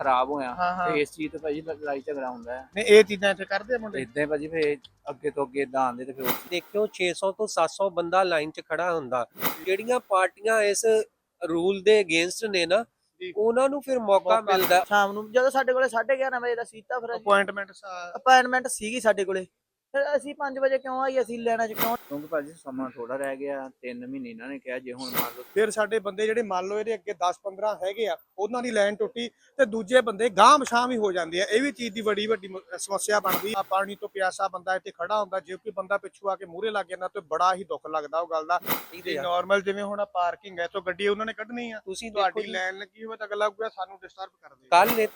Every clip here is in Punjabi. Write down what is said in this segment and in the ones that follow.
ਖਰਾਬ ਹੋਇਆ। ਹਾਂ ਹਾਂ। ਤੇ ਇਸ ਚੀਜ਼ ਤੇ ਭਾਜੀ ਲੜਾਈ ਝਗੜਾ ਹੁੰਦਾ ਹੈ। ਨਹੀਂ ਇਹ ਚੀਜ਼ਾਂ ਇੱਥੇ ਕਰਦੇ ਆ ਮੁੰਡੇ? ਇਦਾਂ ਭਾਜੀ ਫੇ ਅੱਗੇ ਤੋਂ ਅੱਗੇ ਇਦਾਂ ਆਉਂਦੇ ਤੇ ਫਿਰ ਉਹ ਦੇਖਿਓ 600 ਤੋਂ 700 ਬੰਦਾ ਲਾਈਨ 'ਚ ਖੜਾ ਹੁੰਦਾ। ਜਿਹੜੀਆਂ ਪਾਰਟੀਆਂ ਇਸ ਰੂਲ ਦੇ ਅਗੇਂਸਟ ਨੇ ਨਾ ਜੀ। ਉਹਨਾਂ ਨੂੰ ਫਿਰ ਮੌਕਾ ਮੌਕਾ ਮਿਲਦਾ। ਸ਼ਾਮ ਨੂੰ ਜਦੋਂ ਸਾਡੇ ਕੋਲੇ 11:30 ਵਜੇ ਦਾ ਸੀਤਾ ਫਿਰ ਅਪਾਇੰਟਮੈਂਟ ਅਪਾਇੰਟਮੈਂਟ ਸੀਗੀ ਸਾਡੇ ਕੋਲੇ। ਫਿਰ ਅਸੀਂ 5 ਵਜੇ ਕਿਉਂ ਆਈ ਅਸੀਂ ਲੈਣਾ ਚ ਕਿਉਂ ਕਿਉਂਕਿ ਭਾਜੀ ਸਮਾਂ ਥੋੜਾ ਰਹਿ ਗਿਆ 3 ਮਹੀਨੇ ਇਹਨਾਂ ਨੇ ਕਿਹਾ ਜੇ ਹੁਣ ਮੰਨ ਲਓ ਫਿਰ ਸਾਡੇ ਬੰਦੇ ਜਿਹੜੇ ਮੰਨ ਲਓ ਇਹਦੇ ਅੱਗੇ 10 15 ਹੈਗੇ ਆ ਉਹਨਾਂ ਦੀ ਲਾਈਨ ਟੁੱਟੀ ਤੇ ਦੂਜੇ ਬੰਦੇ ਗਾਂਹ ਮਸ਼ਾਮ ਹੀ ਹੋ ਜਾਂਦੇ ਆ। ਇਹ ਵੀ ਚੀਜ਼ ਦੀ ਬੜੀ ਵੱਡੀ ਸਮੱਸਿਆ ਬਣਦੀ ਆ। ਪਾਣੀ ਤੋਂ ਪਿਆਸਾ ਬੰਦਾ ਇੱਥੇ ਖੜਾ ਹੁੰਦਾ ਜੇ ਕੋਈ ਬੰਦਾ ਪਿੱਛੋਂ ਆ ਕੇ ਮੂਹਰੇ ਲੱਗ ਜਾਂਦਾ ਤੇ ਬੜਾ ਹੀ ਦੁੱਖ ਲੱਗਦਾ ਉਹ ਗੱਲ ਦਾ। ਆ। ਨਾਰਮਲ ਜਿਵੇਂ ਹੁਣ ਪਾਰਕਿੰਗ ਹੈ ਤੋਂ ਗੱਡੀ ਉਹਨਾਂ ਨੇ ਕੱਢਣੀ ਆ। ਤੁਸੀਂ ਤੁਹਾਡੀ ਲਾਈਨ ਲੱਗੀ ਹੋਵੇ ਤਾਂ ਅਗਲਾ ਕਹੂਗਾ ਸਾਨੂੰ ਡਿਸਟਰਬ ਕਰਦੇ ਕੱਲ ਨੇ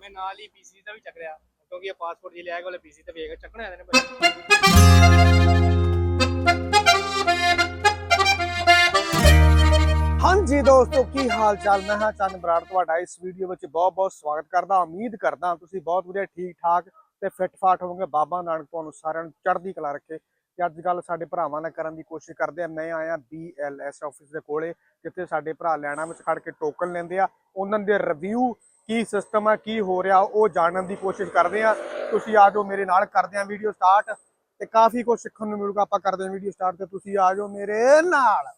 ਮੈਂ ਨਾਲ ਹੀ ਪੀਸੀ ਦਾ ਵੀ ਚੱਕ ਰਿਆ ਕਿਉਂਕਿ ਇਹ ਪਾਸਪੋਰਟ ਜੇ ਲਿਆ ਗਿਆ ਪੀਸੀ ਤੇ ਵੇਖ ਚੱਕਣੇ ਆਦੇ ਨੇ ਬੱਚੇ। ਹਾਂਜੀ ਦੋਸਤੋ, ਕੀ ਹਾਲ ਚਾਲ ਮੈਂ ਹਾਂ ਚੰਨ ਬਰਾੜ ਤੁਹਾਡਾ। ਇਸ ਵੀਡੀਓ ਵਿੱਚ ਬਹੁਤ-ਬਹੁਤ ਸਵਾਗਤ ਕਰਦਾ, ਉਮੀਦ ਕਰਦਾ ਤੁਸੀਂ ਬਹੁਤ ਵਧੀਆ ਠੀਕ ਠਾਕ ਤੇ ਫਿੱਟ ਫਾਟ ਹੋਵੋਗੇ। ਬਾਬਾ ਨਾਨਕ ਤੁਹਾਨੂੰ ਸਾਰਿਆਂ ਨੂੰ ਚੜ੍ਹਦੀ ਕਲਾ ਰੱਖੇ। ਤੇ ਅੱਜ ਕੱਲ ਸਾਡੇ ਭਰਾਵਾਂ ਨਾਲ ਕਰਨ ਦੀ ਕੋਸ਼ਿਸ਼ ਕਰਦੇ ਆ ਮੈਂ ਆਇਆ BLS ਆਫਿਸ ਦੇ ਕੋਲੇ, ਜਿੱਥੇ ਸਾਡੇ ਭਰਾ ਲੈਣਾ ਵਿੱਚ ਖੜ ਕੇ ਟੋਕਨ ਲੈਂਦੇ ਆ। ਉਹਨਾਂ ਦੇ ਰਿਵਿਊ ਕੀ ਸਿਸਟਮ ਆ, ਕੀ ਹੋ ਰਿਹਾ, ਉਹ ਜਾਣਨ ਦੀ ਕੋਸ਼ਿਸ਼ ਕਰਦੇ ਆ। ਤੁਸੀਂ ਆ ਜਾਓ ਮੇਰੇ ਨਾਲ, ਕਰਦੇ ਆ ਵੀਡੀਓ ਸਟਾਰਟ ਤੇ ਕਾਫੀ ਕੁਝ ਸਿੱਖਣ ਨੂੰ ਮਿਲੂਗਾ, ਆਪਾਂ ਕਰਦੇ ਆ ਵੀਡੀਓ ਸਟਾਰਟ ਤੇ ਤੁਸੀਂ ਆ ਜਾਓ ਮੇਰੇ ਨਾਲ।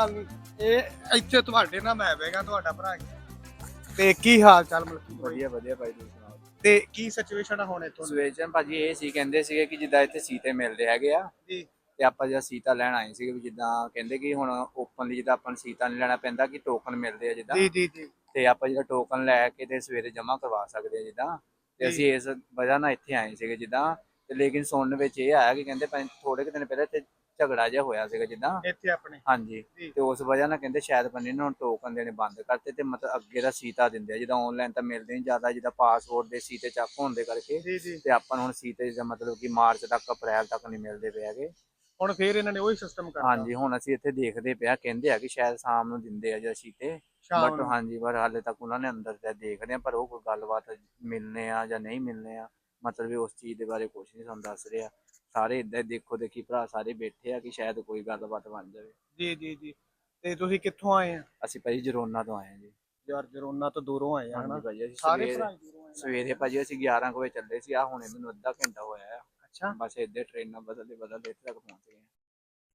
ਗੱਲ ਨਹੀਂ ਇਹ ਇੱਥੇ ਤੁਹਾਡੇ ਨਾਲ ਮੈਂ ਬੈਗਾ ਤੁਹਾਡਾ ਭਰਾ ਹੀ। ਤੇ ਕੀ ਹਾਲ ਚਾਲ ਮਲਕੀ ਭਾਈ? ਵਧੀਆ ਵਧੀਆ ਭਾਈ ਤੁਸੀਂ ਸੁਣਾਓ ਤੇ ਕੀ ਸਿਚੁਏਸ਼ਨ ਆ ਹੁਣ ਇੱਥੋਂ? ਸਿਚੁਏਸ਼ਨ ਭਾਜੀ ਇਹ ਸੀ ਕਹਿੰਦੇ ਸੀਗੇ ਕਿ ਜਿੱਦਾਂ ਇੱਥੇ ਸੀਤੇ ਮਿਲਦੇ ਹੈਗੇ ਆ ਜੀ ਤੇ ਆਪਾਂ ਜਿਹੜਾ ਸੀਤਾ ਲੈਣ ਆਏ ਸੀਗੇ ਵੀ ਜਿੱਦਾਂ ਕਹਿੰਦੇ ਕਿ ਹੁਣ ਓਪਨਲੀ ਜਿੱਦਾਂ ਆਪਾਂ ਨੂੰ ਸੀਤਾ ਨਹੀਂ ਲੈਣਾ ਪੈਂਦਾ ਕਿ ਟੋਕਨ ਮਿਲਦੇ ਆ ਜਿੱਦਾਂ ਜੀ ਜੀ ਜੀ ਤੇ ਆਪਾਂ ਜਿਹੜਾ ਟੋਕਨ ਲੈ ਕੇ ਤੇ ਸਵੇਰੇ ਜਮ੍ਹਾਂ ਕਰਵਾ ਸਕਦੇ ਆ ਜਿੱਦਾਂ ਤੇ ਜੀ। ਅਸੀਂ ਇਸ ਵਜ੍ਹਾ ਨਾਲ ਇੱਥੇ ਆਏ ਸੀਗੇ ਜਿੱਦਾਂ ਤੇ ਲੇਕਿਨ ਸੁਣਨ ਵਿੱਚ ਇਹ ਆਇਆ ਕਿ ਕਹਿੰਦੇ ਥੋੜੇ ਕੁ ਦਿਨ ਪਹਿਲਾਂ ਇੱਥੇ ਝਗੜਾ ਜਿਹਾ ਹੋਇਆ ਸੀਗਾ ਜਿੱਦਾਂ। ਇੱਥੇ ਆਪਣੇ। ਹਾਂਜੀ ਜੀ। ਤੇ ਉਸ ਵਜ੍ਹਾ ਨਾਲ ਕਹਿੰਦੇ ਸ਼ਾਇਦ ਬੰਦੇ ਨੇ ਹੁਣ ਟੋਕਨ ਦੇਣੇ ਬੰਦ ਕਰਤੇ ਤੇ ਮਤਲਬ ਅੱਗੇ ਦਾ ਸੀਤਾ ਦਿੰਦੇ ਆ ਜਿੱਦਾਂ ਆਨਲਾਈਨ ਤਾਂ ਮਿਲਦੇ ਨਹੀਂ ਜ਼ਿਆਦਾ ਜਿੱਦਾਂ ਪਾਸਪੋਰਟ ਦੇ ਸੀਤੇ ਚੱਕ ਹੋਣ ਦੇ ਕਰਕੇ। ਜੀ ਜੀ। ਤੇ ਆਪਾਂ ਨੂੰ ਹੁਣ ਸੀਤੇ ਦਾ ਮਤਲਬ ਕਿ ਮਾਰਚ ਤੱਕ ਅਪ੍ਰੈਲ ਤੱਕ ਨਹੀਂ ਮਿਲਦੇ ਪਏ ਹੈਗੇ। ਹੁਣ ਫੇਰ ਇਹਨਾਂ ਨੇ ਉਹੀ ਸਿਸਟਮ ਕਰਤਾ। ਹਾਂਜੀ ਹੁਣ ਅਸੀਂ ਇੱਥੇ ਦੇਖਦੇ ਪਿਆ ਕਹਿੰਦੇ ਆ ਕਿ ਸ਼ਾਇਦ ਸ਼ਾਮ ਨੂੰ ਦਿੰਦੇ ਆ ਜਾਂ ਸੀਤੇ। ਸ਼ਾਮ ਬਟ ਨੂੰ। ਹਾਂਜੀ ਪਰ ਹਾਲੇ ਤੱਕ ਉਹਨਾਂ ਨੇ ਅੰਦਰ ਤੇ ਦੇਖਦੇ ਆ ਪਰ ਉਹ ਕੋਈ ਗੱਲਬਾਤ ਮਿਲਨੇ ਆ ਜਾਂ ਨਹੀਂ ਮਿਲਨੇ ਆ ਮਤਲਬ ਵੀ ਉਸ ਚੀਜ਼ ਦੇ ਬਾਰੇ ਕੁਝ ਨਹੀਂ ਸਾਨੂੰ ਦੱਸ ਰਿਹਾ। ਸਾਰੇ ਇਦਾਂ ਦੇਖੋ ਦੇਖੀ ਭਰਾ ਸਾਰੇ ਬੈਠੇ ਆ ਕਿ ਸ਼ਾਇਦ ਕੋਈ ਗੱਲਬਾਤ ਬਣ ਜਾਵੇ। ਜੀ ਜੀ ਜੀ। ਤੇ ਤੁਸੀਂ ਕਿੱਥੋਂ ਆਏ ਆ? ਅਸੀਂ ਭਾਜੀ ਜਰੋਨਾ ਤੋਂ ਆਏ ਆ ਜੀ। ਯਾਰ ਜਰੋਨਾ ਤੋਂ ਦੂਰੋਂ ਆਏ ਆ ਹਨਾ? ਹਾਂਜੀ ਭਾਜੀ ਅਸੀਂ ਸਾਰੇ ਸਵੇਰੇ ਭਰਾ ਹੀ ਦੂਰੋਂ ਆਏ ਆ। ਸਵੇਰੇ ਭਾਜੀ ਅਸੀਂ 11 ਕੁ ਵਜੇ ਚੱਲੇ ਸੀ ਆ ਹੁਣੇ ਮੈਨੂੰ ਅੱਧਾ ਘੰਟਾ ਹੋਇਆ ਆ। ਅੱਛਾ। ਬਸ ਇੱਧੇ ਟ੍ਰੇਨਾਂ ਬਦਲਦੇ ਬਦਲਦੇ ਇੱਥੇ ਤੱਕ ਪਹੁੰਚ ਗਏ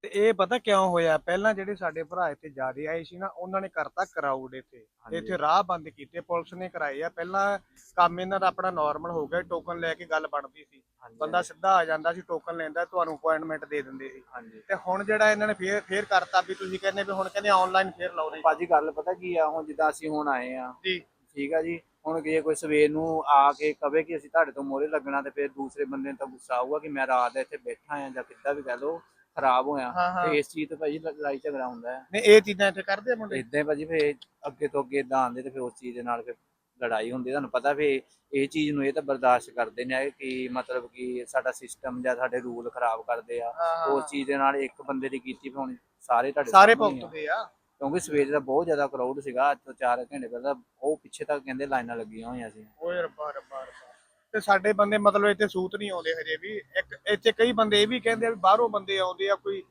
ਤੇ ਇਹ ਪਤਾ ਕਿਉਂ ਹੋਇਆ? ਪਹਿਲਾਂ ਜਿਹੜੇ ਸਾਡੇ ਭਰਾ ਇੱਥੇ ਜਿਆਦੇ ਆਏ ਸੀ ਨਾ ਉਹਨਾਂ ਨੇ ਕਰਤਾ ਕਰਾਊਡ ਇੱਥੇ। ਇੱਥੇ ਰਾਹ ਬੰਦ ਕੀਤੇ ਪੁਲਿਸ ਨੇ ਕਰਾਏ ਆ। ਪਹਿਲਾਂ ਕੰਮ ਇਹਨਾਂ ਦਾ ਆਪਣਾ ਨਾਰਮਲ ਹੋ ਗਿਆ ਟੋਕਨ ਲੈ ਕੇ ਗੱਲ ਬਣਦੀ ਸੀ। ਬੰਦਾ ਸਿੱਧਾ ਆ ਜਾਂਦਾ ਸੀ ਟੋਕਨ ਲੈਂਦਾ ਤੁਹਾਨੂੰ ਅਪਾਇੰਟਮੈਂਟ ਦੇ ਦਿੰਦੇ ਸੀ। ਤੇ ਹੁਣ ਜਿਹੜਾ ਇਹਨਾਂ ਨੇ ਫੇਰ ਫੇਰ ਕਰਤਾ ਵੀ ਤੁਸੀਂ ਕਹਿੰਦੇ ਵੀ ਹੁਣ ਕਹਿੰਦੇ ਆਨਲਾਈਨ ਫੇਰ ਲਾਓ ਨੇ ਭਾਜੀ ਗੱਲ ਪਤਾ ਕੀ ਆ? ਹੁਣ ਜਿੱਦਾਂ ਅਸੀਂ ਹੁਣ ਆਏ ਆ। ਜੀ। ਠੀਕ ਆ ਜੀ? ਹੁਣ ਜੇ ਕੋਈ ਸਵੇਰ ਨੂੰ ਆ ਕੇ ਕਵੇ ਕਿ ਅਸੀਂ ਤੁਹਾਡੇ ਤੋਂ ਮੋਰੇ ਲੱਗਣਾ ਤੇ ਫਿਰ ਦੂਸਰੇ ਬੰਦੇ ਨੂੰ ਤਾਂ ਗੁੱਸਾ ਆਊਗਾ ਕਿ ਮੈਂ ਰਾਤ ਇੱਥੇ ਬੈਠਾ ਆ ਜਾਂ ਕਿੱਦਾਂ ਵੀ ਕਹਿ ਲਓ। ਖਰਾਬ ਹੋਇਆ ਹਾਂ, ਹਾਂ। ਤੇ ਇਸ ਚੀਜ਼ ਤੇ ਭਾਜੀ ਲੜਾਈ ਝਗੜਾ ਹੁੰਦਾ ਹੈ। ਨੇ ਇਹ ਚੀਜ਼ਾਂ ਇੱਥੇ ਕਰਦੇ ਆ ਮੁੰਡੇ? ਇਦਾਂ ਹੀ ਭਾਜੀ ਫਿਰ ਅੱਗੇ ਤੋਂ ਅੱਗੇ ਇਦਾਂ ਆਉਂਦੇ ਤੇ ਫਿਰ ਉਸ ਚੀਜ਼ ਦੇ ਨਾਲ ਫਿਰ ਲੜਾਈ ਹੁੰਦੀ ਤੁਹਾਨੂੰ ਪਤਾ ਵੀ ਇਹ ਚੀਜ਼ ਨੂੰ ਇਹ ਤਾਂ ਬਰਦਾਸ਼ਤ ਕਰਦੇ ਨੇ ਕਿ ਮਤਲਬ ਕਿ ਸਾਡਾ ਸਿਸਟਮ ਜਾਂ ਸਾਡੇ ਰੂਲ ਖਰਾਬ ਕਰਦੇ ਆ। ਹਾਂ, ਹਾਂ, ਉਸ ਚੀਜ਼ ਦੇ ਨਾਲ ਇੱਕ ਬੰਦੇ ਦੀ ਕੀਤੀ ਹੁਣ ਸਾਰੇ ਤੁਹਾਡੇ ਸਾਰੇ ਸਾਹਮਣੇ ਹੀ ਆ। ਭੁਗਤਦੇ ਆ। ਕਿਉਂਕਿ ਸਵੇਰ ਦਾ ਬਹੁਤ ਜ਼ਿਆਦਾ ਕਰਾਊਡ ਸੀਗਾ ਅੱਜ ਤੋਂ 4 ਘੰਟੇ ਪਹਿਲਾਂ ਉਹ ਪਿੱਛੇ ਤੱਕ ਕਹਿੰਦੇ ਲਾਈਨਾਂ ਲੱਗੀਆਂ ਹੋਈਆਂ ਸੀ। ਓਏ ਰੱਬਾ ਰੱਬਾ ਰੱਬਾ। ਤੇ ਸਾਡੇ ਬੰਦੇ ਮਤਲਬ ਇੱਥੇ ਸੂਤ ਨਹੀਂ ਆਉਂਦੇ ਹਜੇ ਵੀ ਇੱਕ ਇੱਥੇ ਕਈ ਬੰਦੇ ਇਹ ਵੀ ਕਹਿੰਦੇ ਆ ਵੀ ਬਾਹਰੋਂ ਬੰਦੇ ਆਉਂਦੇ ਆ ਕੋਈ